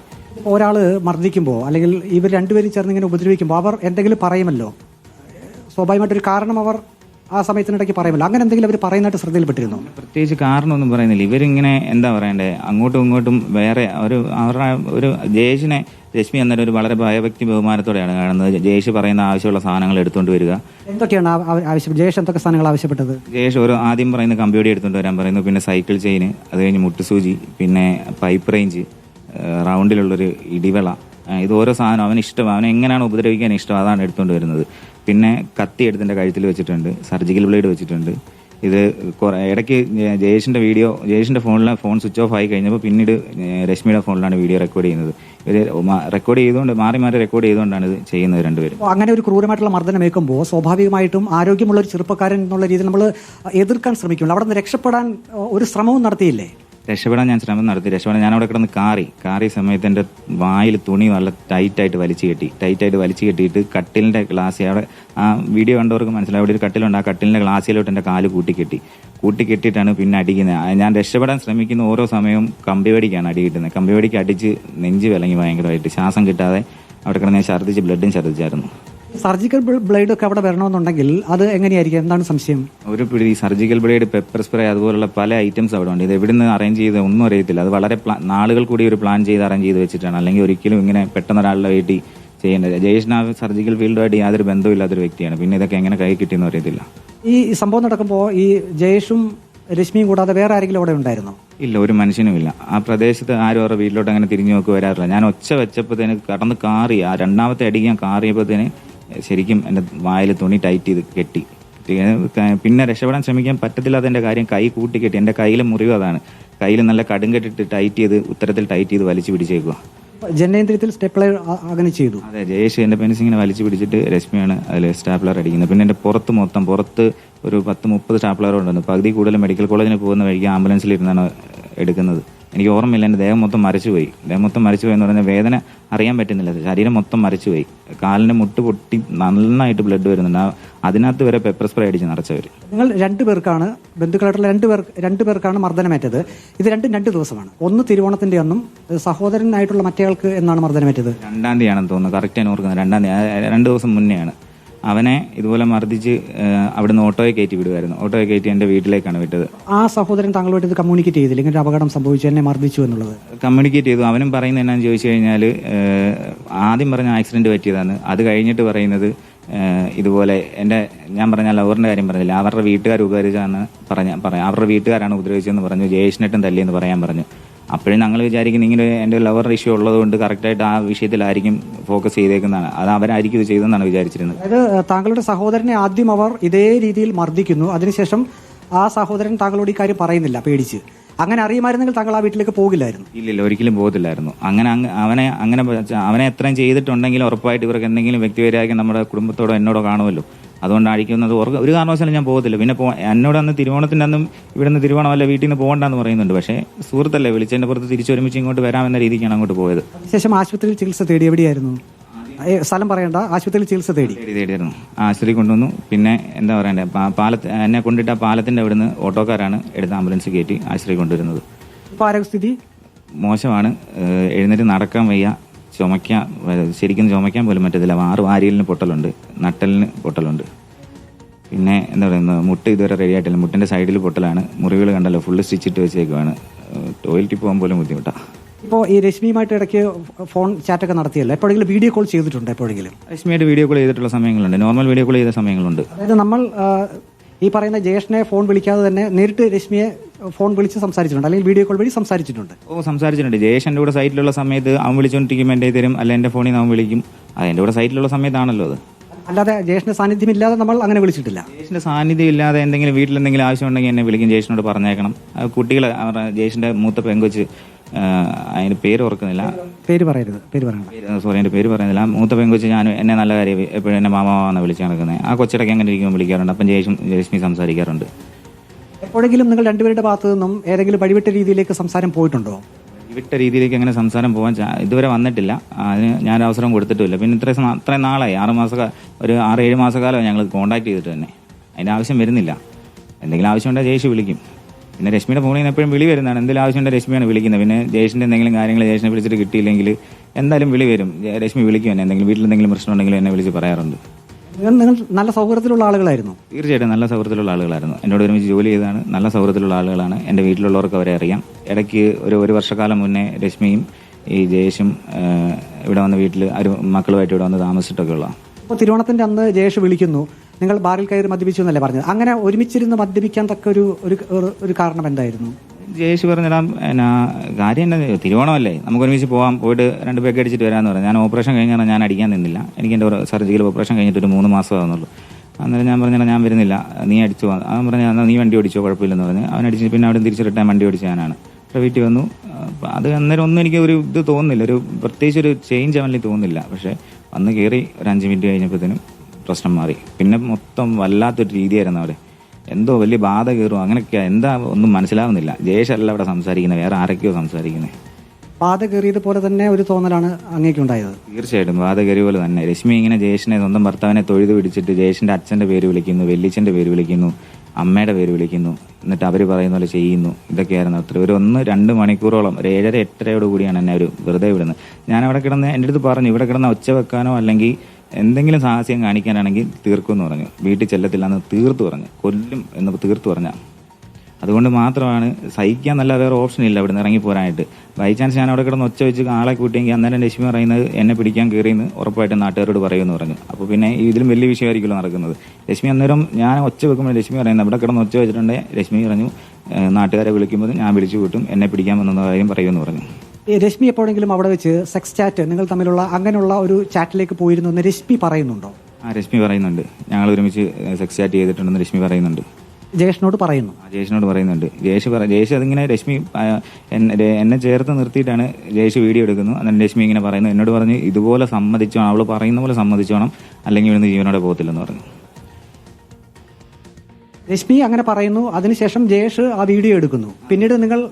Speaker 2: ഒരാൾ മർദ്ദിക്കുമ്പോൾ അല്ലെങ്കിൽ ഇവർ രണ്ടുപേരും ചേർന്ന് ഇങ്ങനെ ഉപദ്രവിക്കുമ്പോൾ അവർ എന്തെങ്കിലും പറയുമല്ലോ? സ്വാഭാവികമായിട്ടൊരു കാരണം അവർ ആ സമയത്തിനിടയ്ക്ക് പറയുമല്ലോ. അങ്ങനെ എന്തെങ്കിലും അവർ പറയുന്നതായിട്ട് ശ്രദ്ധയിൽപ്പെട്ടിരുന്നു?
Speaker 3: പ്രത്യേകിച്ച് കാരണമൊന്നും പറയുന്നില്ല. ഇവരിങ്ങനെ എന്താ പറയണ്ടേ? അങ്ങോട്ടും ഇങ്ങോട്ടും വേറെ ഒരു അവരുടെ ഒരു ജയേഷിനെ രശ്മി എന്നൊരു ഒരു വളരെ ഭയഭക്തി ബഹുമാനത്തോടെയാണ് കാണുന്നത്. ജയേഷ് പറയുന്ന ആവശ്യമുള്ള സാധനങ്ങൾ എടുത്തുകൊണ്ട് വരിക.
Speaker 2: എന്തൊക്കെയാണ് ആവശ്യം? ജയേഷ് എന്തൊക്കെ സാധനങ്ങൾ ആവശ്യപ്പെട്ടത്?
Speaker 3: ജയേഷ് ഒരു ആദ്യം പറയുന്ന കമ്പ്യൂട്ടർ എടുത്തുകൊണ്ട് വരാൻ പറയുന്നു. പിന്നെ സൈക്കിൾ ചെയിൻ അത് കഴിഞ്ഞ് മുട്ടുസൂചി പിന്നെ പൈപ്പ് റേഞ്ച് റൗണ്ടിലുള്ളൊരു ഇടിവള. ഇത് ഓരോ സാധനം അവന് ഇഷ്ടം അവനെ എങ്ങനെയാണ് ഉപദ്രവിക്കാൻ ഇഷ്ടം അതാണ് എടുത്തുകൊണ്ട് വരുന്നത്. പിന്നെ കത്തി എടുത്തിന്റെ കഴുത്തിൽ വെച്ചിട്ടുണ്ട് സർജിക്കൽ ബ്ലേഡ് വെച്ചിട്ടുണ്ട്. ഇത് ഇടയ്ക്ക് ജയേഷിന്റെ വീഡിയോ ജയേഷിന്റെ ഫോണിലെ ഫോൺ സ്വിച്ച് ഓഫ് ആയി കഴിഞ്ഞപ്പോൾ പിന്നീട് രശ്മിയുടെ ഫോണിലാണ് വീഡിയോ റെക്കോർഡ് ചെയ്യുന്നത്. ഇവർ റെക്കോർഡ് ചെയ്തുകൊണ്ട് മാറി മാറി റെക്കോർഡ് ചെയ്തുകൊണ്ടാണ് ഇത് ചെയ്യുന്നത് രണ്ടുപേരും.
Speaker 2: അങ്ങനെ ഒരു ക്രൂരമായിട്ടുള്ള മർദ്ദനം ഏൽക്കുമ്പോൾ സ്വാഭാവികമായിട്ടും ആരോഗ്യമുള്ള ഒരു ചെറുപ്പക്കാരൻ എന്നുള്ള രീതിയിൽ നമ്മൾ എതിർക്കാൻ ശ്രമിക്കുമല്ലോ അവിടെ നിന്ന് രക്ഷപ്പെടാൻ ഒരു ശ്രമവും നടത്തിയില്ലേ?
Speaker 3: രക്ഷപ്പെടാൻ ഞാൻ ശ്രമം നടത്തി. രക്ഷപ്പെടാൻ ഞാൻ അവിടെ കിടന്ന് കാറി. കാറി സമയത്ത് എന്റെ വായിൽ തുണി നല്ല ടൈറ്റായിട്ട് വലിച്ചു കെട്ടി. ടൈറ്റായിട്ട് വലിച്ചു കെട്ടിയിട്ട് കട്ടിലിന്റെ ഗ്ലാസ് അവിടെ ആ വീഡിയോ കണ്ടവർക്ക് മനസ്സിലായി അവിടെ ഒരു കട്ടിലുണ്ട്. ആ കട്ടിലിന്റെ ഗ്ലാസ്സിലോട്ട് എന്റെ കാൽ കൂട്ടിക്കെട്ടി. കൂട്ടിക്കെട്ടിയിട്ടാണ് പിന്നെ അടിക്കുന്നത്. ഞാൻ രക്ഷപ്പെടാൻ ശ്രമിക്കുന്ന ഓരോ സമയവും കമ്പിവടിക്കാണ് അടി കിട്ടുന്നത്. കമ്പിവടിക്ക് അടിച്ച് നെഞ്ച് വിലങ്ങി ഭയങ്കരമായിട്ട്. ശ്വാസം കിട്ടാതെ അവിടെ കിടന്ന് ഞാൻ ഛർദ്ദിച്ച് ബ്ലഡും ഛർദ്ദിച്ചായിരുന്നു.
Speaker 2: സർജിക്കൽ ബ്ലേഡ് ഒക്കെ അവിടെ വരണമെന്നുണ്ടെങ്കിൽ അത് എങ്ങനെയായിരിക്കും? എന്താണ് സംശയം?
Speaker 3: ഒരു പിടി സർജിക്കൽ ബ്ലേഡ് പെപ്പർ സ്പ്രേ അതുപോലുള്ള പല ഐറ്റംസ് അവിടെ ഉണ്ട്. ഇത് എവിടുന്ന് അറേഞ്ച് ചെയ്ത് ഒന്നും അറിയത്തില്ല. അത് വളരെ നാളുകൾ കൂടി ഒരു പ്ലാൻ ചെയ്ത് അറേഞ്ച് ചെയ്ത് വെച്ചിട്ടാണ്. അല്ലെങ്കിൽ ഒരിക്കലും ഇങ്ങനെ പെട്ടെന്ന് ഒരാളുടെ വീട്ടിൽ ചെയ്യേണ്ടത്. ജയേഷിന് ആ സർജിക്കൽ ഫീൽഡുമായിട്ട് യാതൊരു ബന്ധമില്ലാത്തൊരു വ്യക്തിയാണ്. പിന്നെ ഇതൊക്കെ എങ്ങനെ കൈ കിട്ടിയെന്ന് അറിയത്തില്ല.
Speaker 2: ഈ സംഭവം നടക്കുമ്പോൾ ഈ ജയേഷും രശ്മിയും കൂടാതെ വേറെ ആരെങ്കിലും അവിടെ ഉണ്ടായിരുന്നോ?
Speaker 3: ഇല്ല ഒരു മനുഷ്യനും ഇല്ല. ആ പ്രദേശത്ത് ആരും അവരുടെ വീട്ടിലോട്ട് അങ്ങനെ തിരിഞ്ഞു നോക്കി വരാറില്ല. ഞാൻ ഒച്ച വെച്ചപ്പോഴത്തേന് കടന്ന് കാറി. ആ രണ്ടാമത്തെ അടിക്ക് ഞാൻ കാറിയപ്പോഴത്തേന് ശരിക്കും എന്റെ വായിൽ തുണി ടൈറ്റ് ചെയ്ത് കെട്ടി. പിന്നെ രക്ഷപ്പെടാൻ ശ്രമിക്കാൻ പറ്റത്തില്ലാത്തതിന്റെ കാര്യം കൈ കൂട്ടിക്കെട്ടി എന്റെ കയ്യിൽ മുറിവ് അതാണ്. കയ്യിൽ നല്ല കടുങ്കെട്ടിട്ട് ടൈറ്റ് ചെയ്ത് ഉത്തരത്തിൽ ടൈറ്റ് ചെയ്ത് വലിച്ചു പിടിച്ചേക്കുക
Speaker 2: ജനേന്ദ്രിയത്തിൽ സ്റ്റെപ്ലർ അങ്ങനെ ചെയ്തു.
Speaker 3: അതെ ജയേഷ് എന്റെ പെൻസിങ്ങിനെ ഇങ്ങനെ വലിച്ചു പിടിച്ചിട്ട് രശ്മിയാണ് അതിൽ സ്റ്റാപ്ലർ അടിക്കുന്നത്. പിന്നെ എന്റെ പുറത്ത് മൊത്തം പുറത്ത് ഒരു പത്ത് മുപ്പത് സ്റ്റാപ്ലർ ഉണ്ടെന്ന് പകുതി കൂടുതൽ മെഡിക്കൽ കോളേജിന് പോകുന്ന വഴിക്ക് ആംബുലൻസിൽ ഇരുന്നാണ് എടുക്കുന്നത്. എനിക്ക് ഓർമ്മയില്ല എന്റെ ദേഹം മൊത്തം മരച്ചുപോയി. ദേഹം മൊത്തം മരച്ചുപോയി എന്ന് പറഞ്ഞാൽ വേദന അറിയാൻ പറ്റുന്നില്ല. ശരീരം മൊത്തം മരച്ചുപോയി. കാലിന്റെ മുട്ട് പൊട്ടി നന്നായിട്ട് ബ്ലഡ് വരുന്നുണ്ട്. അതിനകത്ത് വരെ പെപ്പർ സ്പ്രേ അടിച്ച് നിറച്ചവർ
Speaker 2: നിങ്ങൾ രണ്ടു പേർക്കാണ് ബന്ധുക്കളായിട്ടുള്ള രണ്ട് പേർ രണ്ടു പേർക്കാണ് മർദ്ദനമേറ്റത്. ഇത് രണ്ടും രണ്ട് ദിവസമാണ്. ഒന്ന് തിരുവോണത്തിന്റെ അന്നും സഹോദരനായിട്ടുള്ള മറ്റേയാൾക്ക് എന്നാണ് മർദ്ദനമേറ്റത്?
Speaker 3: രണ്ടാം തീയതിയാണെന്ന് തോന്നുന്നു. കറക്റ്റ് ഞാൻ ഓർക്കുന്നത്. രണ്ടാം തീയതി രണ്ട് ദിവസം മുന്നെയാണ്. അവനെ ഇതുപോലെ മർദ്ദിച്ച് അവിടെ അവിടുന്ന് ഓട്ടോയെ കയറ്റി വിടുമായിരുന്നു ഓട്ടോയെ കയറ്റി എന്റെ വീട്ടിലേക്കാണ് വിട്ടത്.
Speaker 2: ആ സഹോദരൻ താങ്കളുമായിട്ട് ഇത് കമ്മ്യൂണിക്കേറ്റ് ചെയ്തില്ല. ഇങ്ങനെ അപകടം സംഭവിച്ചു എന്നെ മർദ്ദിച്ചു എന്നുള്ളത്.
Speaker 3: കമ്മ്യൂണിക്കേറ്റ് ചെയ്തു. അവനും പറയുന്നത് എന്നാന്ന് ചോദിച്ചു കഴിഞ്ഞാൽ ആദ്യം പറഞ്ഞ ആക്സിഡന്റ് പറ്റിയതാണ്. അത് കഴിഞ്ഞിട്ട് പറയുന്നത് ഇതുപോലെ എന്റെ ഞാൻ പറഞ്ഞ ലവറിന്റെ കാര്യം പറഞ്ഞില്ല? അവരുടെ വീട്ടുകാർ ഉപകരിച്ചാണ് പറഞ്ഞ പറയാം അവരുടെ വീട്ടുകാരാണ് ഉപദ്രവിച്ചതെന്ന് പറഞ്ഞു. ജയേഷിനെട്ടും തല്ലിയെന്ന് പറയാൻ പറഞ്ഞു. അപ്പോഴും ഞങ്ങൾ വിചാരിക്കുന്ന ഇങ്ങനെ എന്റെ ലവർ ഇഷ്യൂ ഉള്ളതുകൊണ്ട് കറക്റ്റായിട്ട് ആ വിഷയത്തിലായിരിക്കും ഫോക്കസ് ചെയ്തേക്കുന്നതാണ്. അത് അവരായിരിക്കും ഇത് ചെയ്തെന്നാണ് വിചാരിച്ചിരുന്നത്.
Speaker 2: അതായത് താങ്കളുടെ സഹോദരനെ ആദ്യം അവർ ഇതേ രീതിയിൽ മർദ്ദിക്കുന്നു. അതിനുശേഷം ആ സഹോദരൻ താങ്കളോട് ഈ കാര്യം പറയുന്നില്ല പേടിച്ച്. അങ്ങനെ അറിയുമായിരുന്നെങ്കിൽ താങ്കൾ ആ വീട്ടിലേക്ക് പോകില്ലായിരുന്നു.
Speaker 3: ഇല്ലില്ല ഒരിക്കലും പോകത്തില്ലായിരുന്നു. അങ്ങനെ അങ്ങ് അവനെ അങ്ങനെ അവനെ എത്രയും ചെയ്തിട്ടുണ്ടെങ്കിൽ ഉറപ്പായിട്ട് ഇവർക്ക് എന്തെങ്കിലും വ്യക്തിപരമായി നമ്മുടെ കുടുംബത്തോടോ എന്നോടോ കാണുമല്ലോ. അതുകൊണ്ട് അഴിക്കുന്നത് ഓർക്ക് ഒരു കാരണവശാലും ഞാൻ പോകത്തില്ല. പിന്നെ പോ എന്നോട് അന്ന് തിരുവോണത്തിന്റെ അന്നും ഇവിടുന്ന് തിരുവോണം അല്ല വീട്ടിൽ നിന്ന് പോകണ്ടെന്ന് പറയുന്നുണ്ട്. പക്ഷേ സുഹൃത്തല്ലേ വിളിച്ചതിന്റെ പുറത്ത് തിരിച്ചൊരുമിച്ച് ഇങ്ങോട്ട് വരാമെന്ന രീതിക്കാണ് അങ്ങോട്ട് പോയത്.
Speaker 2: അതിനുശേഷം ആശുപത്രിയിൽ ചികിത്സ തേടി എവിടെയായിരുന്നു? സ്ഥലം പറയണ്ട. ആശുപത്രിയിൽ ചികിത്സ തേടി.
Speaker 3: തേടി തേടിയായിരുന്നു. ആശുപത്രി കൊണ്ടുവന്നു. പിന്നെ എന്താ പറയണ്ടേ പാലത്ത് എന്നെ കൊണ്ടിട്ട് ആ പാലത്തിന്റെ അവിടുന്ന് ഓട്ടോക്കാരാണ് എടുത്ത ആംബുലൻസ് കയറ്റി ആശുപത്രി കൊണ്ടുവരുന്നത്.
Speaker 2: ഇപ്പോൾ ആരോഗ്യസ്ഥിതി
Speaker 3: മോശമാണ്. എഴുന്നേറ്റ് നടക്കാൻ വയ്യ. ചുമയ്ക്കാൻ ശരിക്കും ചുമയ്ക്കാൻ പോലും പറ്റത്തില്ല. ആറ് വാരിയലിന് പൊട്ടലുണ്ട്. നട്ടലിന് പൊട്ടലുണ്ട്. പിന്നെ എന്താ പറയുന്നത് മുട്ട ഇതുവരെ റെഡി ആയിട്ടില്ല. മുട്ടിന്റെ സൈഡിൽ പൊട്ടലാണ്. മുറിവുകൾ കണ്ടല്ലോ ഫുള്ള് സ്റ്റിച്ചിട്ട് വെച്ചേക്കുവാണ്. ടോയ്ലറ്റിൽ പോകാൻ പോലും ബുദ്ധിമുട്ടാണ്
Speaker 2: ഇപ്പോൾ ഈ രശ്മിയുമായിട്ട് ഇടയ്ക്ക് ഫോൺ ചാറ്റൊക്കെ നടത്തിയല്ലോ? എപ്പോഴെങ്കിലും വീഡിയോ കോൾ ചെയ്തിട്ടുണ്ട് എപ്പോഴെങ്കിലും?
Speaker 3: രശ്മിയായിട്ട് വീഡിയോ കോൾ ചെയ്തിട്ടുള്ള സമയങ്ങളുണ്ട്. നോർമൽ വീഡിയോ കോൾ ചെയ്ത സമയങ്ങളുണ്ട്.
Speaker 2: അതായത് നമ്മൾ ഈ പറയുന്ന ജയേഷിനെ ഫോൺ വിളിക്കാതെ തന്നെ നേരിട്ട് രശ്മിയെ ഫോൺ വിളിച്ച് സംസാരിച്ചിട്ടുണ്ട്. അല്ലെങ്കിൽ വീഡിയോ കോൾ വഴി സംസാരിച്ചിട്ടുണ്ട്.
Speaker 3: ഓ സംസാരിച്ചിട്ടുണ്ട്. ജയേഷ് എന്റെ കൂടെ സൈറ്റിലുള്ള സമയത്ത് അവൻ വിളിച്ചുകൊണ്ടിരിക്കുമ്പോൾ എന്റെ തരും. അല്ല എന്റെ ഫോണിൽ നിന്ന് അവൻ വിളിക്കും. അത് എന്റെ കൂടെ സൈറ്റിലുള്ള സമയത്താണല്ലോ അത്.
Speaker 2: അല്ലാതെ ജേഷന്റെ സാന്നിധ്യം ഇല്ലാതെ നമ്മൾ അങ്ങനെ വിളിച്ചിട്ടില്ല.
Speaker 3: ജയേഷിന്റെ സാന്നിധ്യം ഇല്ലാതെ എന്തെങ്കിലും വീട്ടിൽ എന്തെങ്കിലും ആവശ്യം ഉണ്ടെങ്കിൽ എന്നെ വിളിക്കും. ജയേഷിനോട് പറഞ്ഞേക്കണം. കുട്ടികളെ ജയേഷിന്റെ മൂത്ത പെങ്കൊച്ച് അതിന് പേര് ഓർക്കുന്നില്ല.
Speaker 2: പേര് പറയരുത് പേര് പറയണം.
Speaker 3: സോറി എന്റെ പേര് പറയുന്നില്ല. മൂത്ത പെങ്കൊച്ച് ഞാൻ എന്നെ നല്ല കാര്യം എപ്പോഴും എന്നെ മാമാന്ന് വിളിച്ച് നടക്കുന്നത് ആ കൊച്ചിടയ്ക്ക് അങ്ങനെ ഇരിക്കുമ്പോൾ വിളിക്കാറുണ്ട്. അപ്പം ജയേഷും ജയശ്മി സംസാരിക്കാറുണ്ട്.
Speaker 2: എപ്പോഴെങ്കിലും നിങ്ങൾ രണ്ടുപേരുടെ ഭാഗത്തു നിന്നും ഏതെങ്കിലും വഴിവിട്ട രീതിയിലേക്ക് സംസാരം പോയിട്ടുണ്ടോ?
Speaker 3: വിട്ട രീതിയിലേക്ക് അങ്ങനെ സംസാരം പോകാൻ ഇതുവരെ വന്നിട്ടില്ല. അതിന് ഞാൻ അവസരം കൊടുത്തിട്ടില്ല. പിന്നെ ഇത്രയും അത്രയും നാളായി. ആറ് മാസ ഒരു ആറ് ഏഴ് മാസക്കാലം ഞങ്ങൾ കോൺടാക്ട് ചെയ്തിട്ട് തന്നെ. അതിന്റെ ആവശ്യം വരുന്നില്ല. എന്തെങ്കിലും ആവശ്യമുണ്ടെങ്കിൽ ജയിച്ച് വിളിക്കും. പിന്നെ രശ്മിയുടെ ഫോണിൽ നിന്ന് എപ്പോഴും വിളി വരുന്നതാണ്. എന്തെങ്കിലും ആവശ്യമുണ്ടെങ്കിൽ രശ്മിയാണ് വിളിക്കുന്നത്. പിന്നെ ജയേഷിന്റെ എന്തെങ്കിലും കാര്യങ്ങൾ ജയേഷിനെ വിളിച്ചിട്ട് കിട്ടിയില്ലെങ്കിൽ എന്തായാലും വിളി വരും. രശ്മി വിളിക്കും എന്നെ. എന്തെങ്കിലും വീട്ടിൽ എന്തെങ്കിലും പ്രശ്നം ഉണ്ടെങ്കിലും എന്നെ വിളിച്ച് പറയാറുണ്ട്.
Speaker 2: നിങ്ങൾ നിങ്ങൾ നല്ല സൗഹൃദത്തിലുള്ള ആളുകളായിരുന്നു.
Speaker 3: തീർച്ചയായിട്ടും നല്ല സൗഹൃദത്തിലുള്ള ആളുകളായിരുന്നു. എന്നോട് ഒരുമിച്ച് ജോലി ചെയ്താണ് നല്ല സൗഹൃദത്തിലുള്ള ആളുകളാണ്. എന്റെ വീട്ടിലുള്ളവർക്ക് അവരെ അറിയാം. ഇടയ്ക്ക് ഒരു ഒരു വർഷക്കാലം മുന്നേ രശ്മിയും ഈ ജയേഷും ഇവിടെ വന്ന വീട്ടിൽ ഒരു മക്കളുമായിട്ട് ഇവിടെ വന്ന് താമസിച്ചിട്ടൊക്കെ ഉള്ള
Speaker 2: അപ്പോൾ തിരുവോണത്തിന്റെ അന്ന് ജയേഷ് വിളിക്കുന്നു. നിങ്ങൾ ബാറിൽ കയറി മദ്യപിച്ചു എന്നല്ലേ പറഞ്ഞത്? അങ്ങനെ ഒരുമിച്ചിരുന്ന് മദ്യപിക്കാൻ തക്ക ഒരു ഒരു കാരണം എന്തായിരുന്നു?
Speaker 3: ജയേഷ് പറഞ്ഞിടാം എന്നാ കാര്യം എന്നാ തിരുവോണമല്ലേ? നമുക്ക് ഒരുമിച്ച് പോകാം പോയിട്ട് രണ്ട് പേക്ക് അടിച്ചിട്ട് വരാമെന്ന് പറഞ്ഞു. ഞാൻ ഓപ്പറേഷൻ കഴിഞ്ഞാൽ ഞാൻ അടിക്കാൻ നിന്നില്ല. എനിക്ക് എന്റെ സർജിക്കൽ ഓപ്പറേഷൻ കഴിഞ്ഞിട്ട് ഒരു മൂന്ന് മാസം ആവുന്നുള്ളൂ. അന്നേരം ഞാൻ പറഞ്ഞാൽ ഞാൻ വരുന്നില്ല. നീ അടിച്ചു. അവൻ പറഞ്ഞു എന്നാൽ നീ വണ്ടി ഓടിച്ചോ കുഴപ്പമില്ലെന്ന് പറഞ്ഞു. അവൻ അടിച്ച് പിന്നെ അവിടെ തിരിച്ചു റിട്ടേൺ വണ്ടി ഓടിച്ച് ഞാനാണ്. വീട്ടിൽ വന്നു. അത് അന്നേരം ഒന്നും എനിക്ക് ഒരു ഇത് തോന്നുന്നില്ല. ഒരു പ്രത്യേകിച്ച് ഒരു ചേഞ്ച് അവനിൽ തോന്നുന്നില്ല. പക്ഷേ വന്ന് കയറി ഒരു അഞ്ച് മിനിറ്റ് കഴിഞ്ഞപ്പോഴത്തേനും പ്രശ്നം മാറി. പിന്നെ മൊത്തം വല്ലാത്തൊരു രീതിയായിരുന്നു അവിടെ. എന്തോ വലിയ ബാധ കയറും. അങ്ങനെയൊക്കെ എന്താ ഒന്നും മനസ്സിലാവുന്നില്ല. ജയേഷല്ല അവിടെ സംസാരിക്കുന്നത് വേറെ ആരൊക്കെയോ സംസാരിക്കുന്നത്
Speaker 2: ബാധ കയറിയത് പോലെ തന്നെ ഒരു തോന്നലാണ് അങ്ങേക്കുണ്ടായത്
Speaker 3: തീർച്ചയായിട്ടും ബാധ കയറിയ പോലെ തന്നെ. രശ്മി ഇങ്ങനെ ജയേഷിനെ സ്വന്തം ഭർത്താവിനെ തൊഴുത് പിടിച്ചിട്ട് ജയേഷിന്റെ അച്ഛന്റെ പേര് വിളിക്കുന്നു വെല്ലിച്ചന്റെ പേര് വിളിക്കുന്നു അമ്മയുടെ പേര് വിളിക്കുന്നു എന്നിട്ട് അവർ പറയുന്ന പോലെ ചെയ്യുന്നു. ഇതൊക്കെയായിരുന്നു അത്ര. ഒരു ഒന്ന് രണ്ട് മണിക്കൂറോളം ഒരു ഏഴര എട്ടരയോട് കൂടിയാണ് എന്നെ ഒരു വെറുതെ വിടുന്നത്. ഞാൻ അവിടെ കിടന്ന് എന്റെ അടുത്ത് പറഞ്ഞു ഇവിടെ കിടന്ന് ഒച്ച വെക്കാനോ അല്ലെങ്കിൽ എന്തെങ്കിലും സാഹസ്യം കാണിക്കാനാണെങ്കിൽ തീർക്കും എന്ന് പറഞ്ഞു. വീട്ടിൽ ചെല്ലത്തില്ല എന്ന് തീർത്തു പറഞ്ഞു. കൊല്ലും എന്ന് തീർത്തു പറഞ്ഞ. അതുകൊണ്ട് മാത്രമാണ് സഹിക്കാൻ നല്ല വേറെ ഓപ്ഷൻ ഇല്ല അവിടെ നിന്ന് ഇറങ്ങി പോരാനായിട്ട്. ബൈ ചാൻസ് ഞാൻ അവിടെ കിടന്ന് ഒച്ച വെച്ച് ആളെ കൂട്ടിയെങ്കിൽ അന്നേരം ലക്ഷ്മി പറയുന്നത് എന്നെ പിടിക്കാൻ കയറിയെന്ന് ഉറപ്പായിട്ടും നാട്ടുകാരോട് പറയുമെന്ന് പറഞ്ഞു. അപ്പോൾ പിന്നെ ഇതിലും വലിയ വിഷയമായിരിക്കുമല്ലോ നടക്കുന്നത്. ലക്ഷ്മി അന്നേരം ഞാൻ ഒച്ച വെക്കുമ്പോൾ ലക്ഷ്മി പറയുന്നത് അവിടെ കിടന്ന് ഒച്ച വെച്ചിട്ടുണ്ടെങ്കിൽ ലക്ഷ്മി പറഞ്ഞു "ഏഹ് നാട്ടുകാരെ വിളിക്കുമ്പോൾ ഞാൻ വിളിച്ചു കൂട്ടും എന്നെ പിടിക്കാൻ വന്നതായും പറയുമെന്ന് പറഞ്ഞു.
Speaker 2: രശ്മി എപ്പോഴെങ്കിലും അവിടെ വെച്ച് സെക്സ് ചാറ്റ് നിങ്ങൾ തമ്മിലുള്ള അങ്ങനെയുള്ള ഒരു ചാറ്റിലേക്ക് പോയിരുന്നു എന്ന് രശ്മി പറയുന്നുണ്ടോ?
Speaker 3: ആ രശ്മി പറയുന്നുണ്ട്. ഞങ്ങൾ ഒരുമിച്ച് സെക്സ് ചാറ്റ് ചെയ്തിട്ടുണ്ടെന്ന് രശ്മി പറയുന്നുണ്ട്.
Speaker 2: ജയേഷിനോട് പറയുന്നു.
Speaker 3: ആ, ജയേഷിനോട് പറയുന്നുണ്ട്. ജയേഷ് പറ ജയേഷ് അതിങ്ങനെ രശ്മി എന്നെ എന്നെ ചേർത്ത് നിർത്തിയിട്ടാണ് ജയേഷ് വീഡിയോ എടുക്കുന്നു. എന്നിട്ട് രശ്മി ഇങ്ങനെ പറയുന്നു. എന്നോട് പറഞ്ഞ് ഇതുപോലെ സമ്മതിച്ചോണം. അവൾ പറയുന്ന പോലെ സമ്മതിച്ചോണം. അല്ലെങ്കിൽ ഇവിടുന്ന് ജീവനോടെ പോകത്തില്ലെന്ന് പറഞ്ഞു.
Speaker 2: രശ്മി അങ്ങനെ പറയുന്നു. അതിനുശേഷം ജയേഷ് ആ വീഡിയോ എടുക്കുന്നു. പിന്നീട് നിങ്ങൾ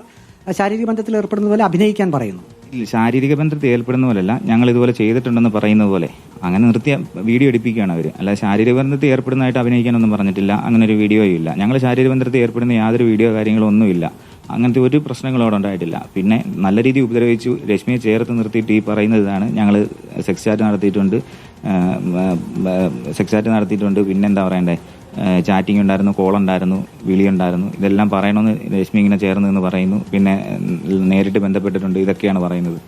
Speaker 2: ശാരീരിക ബന്ധത്തിൽ ഏർപ്പെടുന്ന പോലെ അഭിനയിക്കാൻ പറയുന്നു.
Speaker 3: ഇല്ല, ശാരീരിക ബന്ധത്തിൽ ഏർപ്പെടുന്ന പോലെയല്ല. ഞങ്ങൾ ഇതുപോലെ ചെയ്തിട്ടുണ്ടെന്ന് പറയുന്ന പോലെ. അങ്ങനെ നിർത്തിയ വീഡിയോ എടുപ്പിക്കുകയാണ് അവർ അല്ല ശാരീരിക ബന്ധത്തിൽ ഏർപ്പെടുന്നതായിട്ട് അഭിനയിക്കാനൊന്നും പറഞ്ഞിട്ടില്ല. അങ്ങനെ ഒരു വീഡിയോയും ഇല്ല. ഞങ്ങൾ ശാരീരിക ബന്ധത്തിൽ ഏർപ്പെടുന്ന യാതൊരു വീഡിയോ കാര്യങ്ങളോ ഒന്നുമില്ല അങ്ങനത്തെ ഒരു പ്രശ്നങ്ങളും അവിടെ ഉണ്ടായിട്ടില്ല. പിന്നെ നല്ല രീതിയിൽ ഉപദ്രവിച്ചു. രശ്മിയെ ചേർത്ത് നിർത്തിയിട്ട് ഈ പറയുന്നത് ഇതാണ് ഞങ്ങൾ സെക്സ് ചാറ്റ് നടത്തിയിട്ടുണ്ട് സെക്സ് ചാറ്റ് നടത്തിയിട്ടുണ്ട്. പിന്നെന്താ പറയണ്ടേ? ചാറ്റിംഗ് ഉണ്ടായിരുന്നു കോൾ ഉണ്ടായിരുന്നു വിളി ഉണ്ടായിരുന്നു. ഇതെല്ലാം പറയണമെന്ന് രശ്മി ഇങ്ങനെ ചേർന്ന് എന്ന് പറയുന്നു. പിന്നെ നേരിട്ട് ബന്ധപ്പെട്ടിട്ടുണ്ട്. ഇതൊക്കെയാണ് പറയുന്നത്.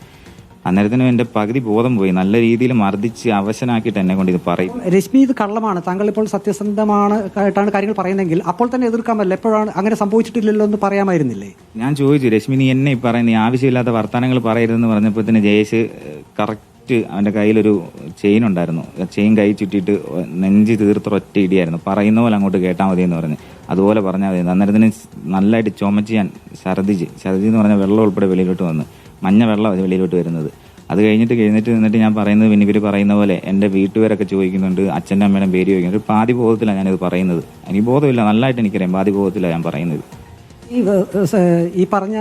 Speaker 3: അന്നേരത്തിനും എന്റെ പകുതി ബോധം പോയി. നല്ല രീതിയിൽ മർദ്ദിച്ച് അവശനാക്കിയിട്ട് എന്നെ കൊണ്ട് ഇത് പറയും.
Speaker 2: രശ്മി ഇത് കള്ളമാണ്. താങ്കൾ ഇപ്പോൾ സത്യസന്ധമാണ് ആയിട്ടാണ് കാര്യങ്ങൾ പറയുന്നതെങ്കിൽ അപ്പോൾ തന്നെ എതിർക്കാമല്ലോ എപ്പോഴാണ് അങ്ങനെ സംഭവിച്ചിട്ടില്ലല്ലോ എന്ന് പറയാമായിരുന്നില്ലേ?
Speaker 3: ഞാൻ ചോദിച്ചു രശ്മി നീ എന്നെ ഈ പറയുന്ന ആവശ്യമില്ലാത്ത വർത്തമാനങ്ങൾ പറയരുതെന്ന് പറഞ്ഞപ്പോൾ തന്നെ ജയേഷ് കറക്റ്റ് അവന്റെ കയ്യിലൊരു ചെയിൻ ഉണ്ടായിരുന്നു. ചെയിൻ കൈ ചുറ്റിയിട്ട് നെഞ്ച് തീർത്തൊറ്റ ഇടിയായിരുന്നു. പറയുന്ന പോലെ അങ്ങോട്ട് കേട്ടാൽ മതി എന്ന് പറഞ്ഞ്. അതുപോലെ പറഞ്ഞാൽ മതി. അന്നേരത്തിന് നല്ലതായിട്ട് ചുമച്ച് ഞാൻ ഛർദ്ദിച്ച് ഛർദ്ദി എന്ന് പറഞ്ഞാൽ വെള്ളം ഉൾപ്പെടെ വെളിയിലോട്ട് വന്ന്. മഞ്ഞ വെള്ളം വെളിയിലോട്ട് വരുന്നത്. അത് കഴിഞ്ഞിട്ട് കഴിഞ്ഞിട്ട് നിന്നിട്ട് ഞാൻ പറയുന്നത് പിന്നെ ഇവർ പറയുന്ന പോലെ എന്റെ വീട്ടുകാരൊക്കെ ചോദിക്കുന്നുണ്ട് അച്ഛന്റെ അമ്മയുടെ പേര് ചോദിക്കുന്നുണ്ട്. ഒരു പാതി ബോധത്തിലാണ് ഞാനിത് പറയുന്നത്. എനിക്ക് ബോധമില്ല. നല്ലതായിട്ട് എനിക്കറിയാം. പാതി ബോധത്തിലാണ് ഞാൻ പറയുന്നത്.
Speaker 2: ഈ പറഞ്ഞ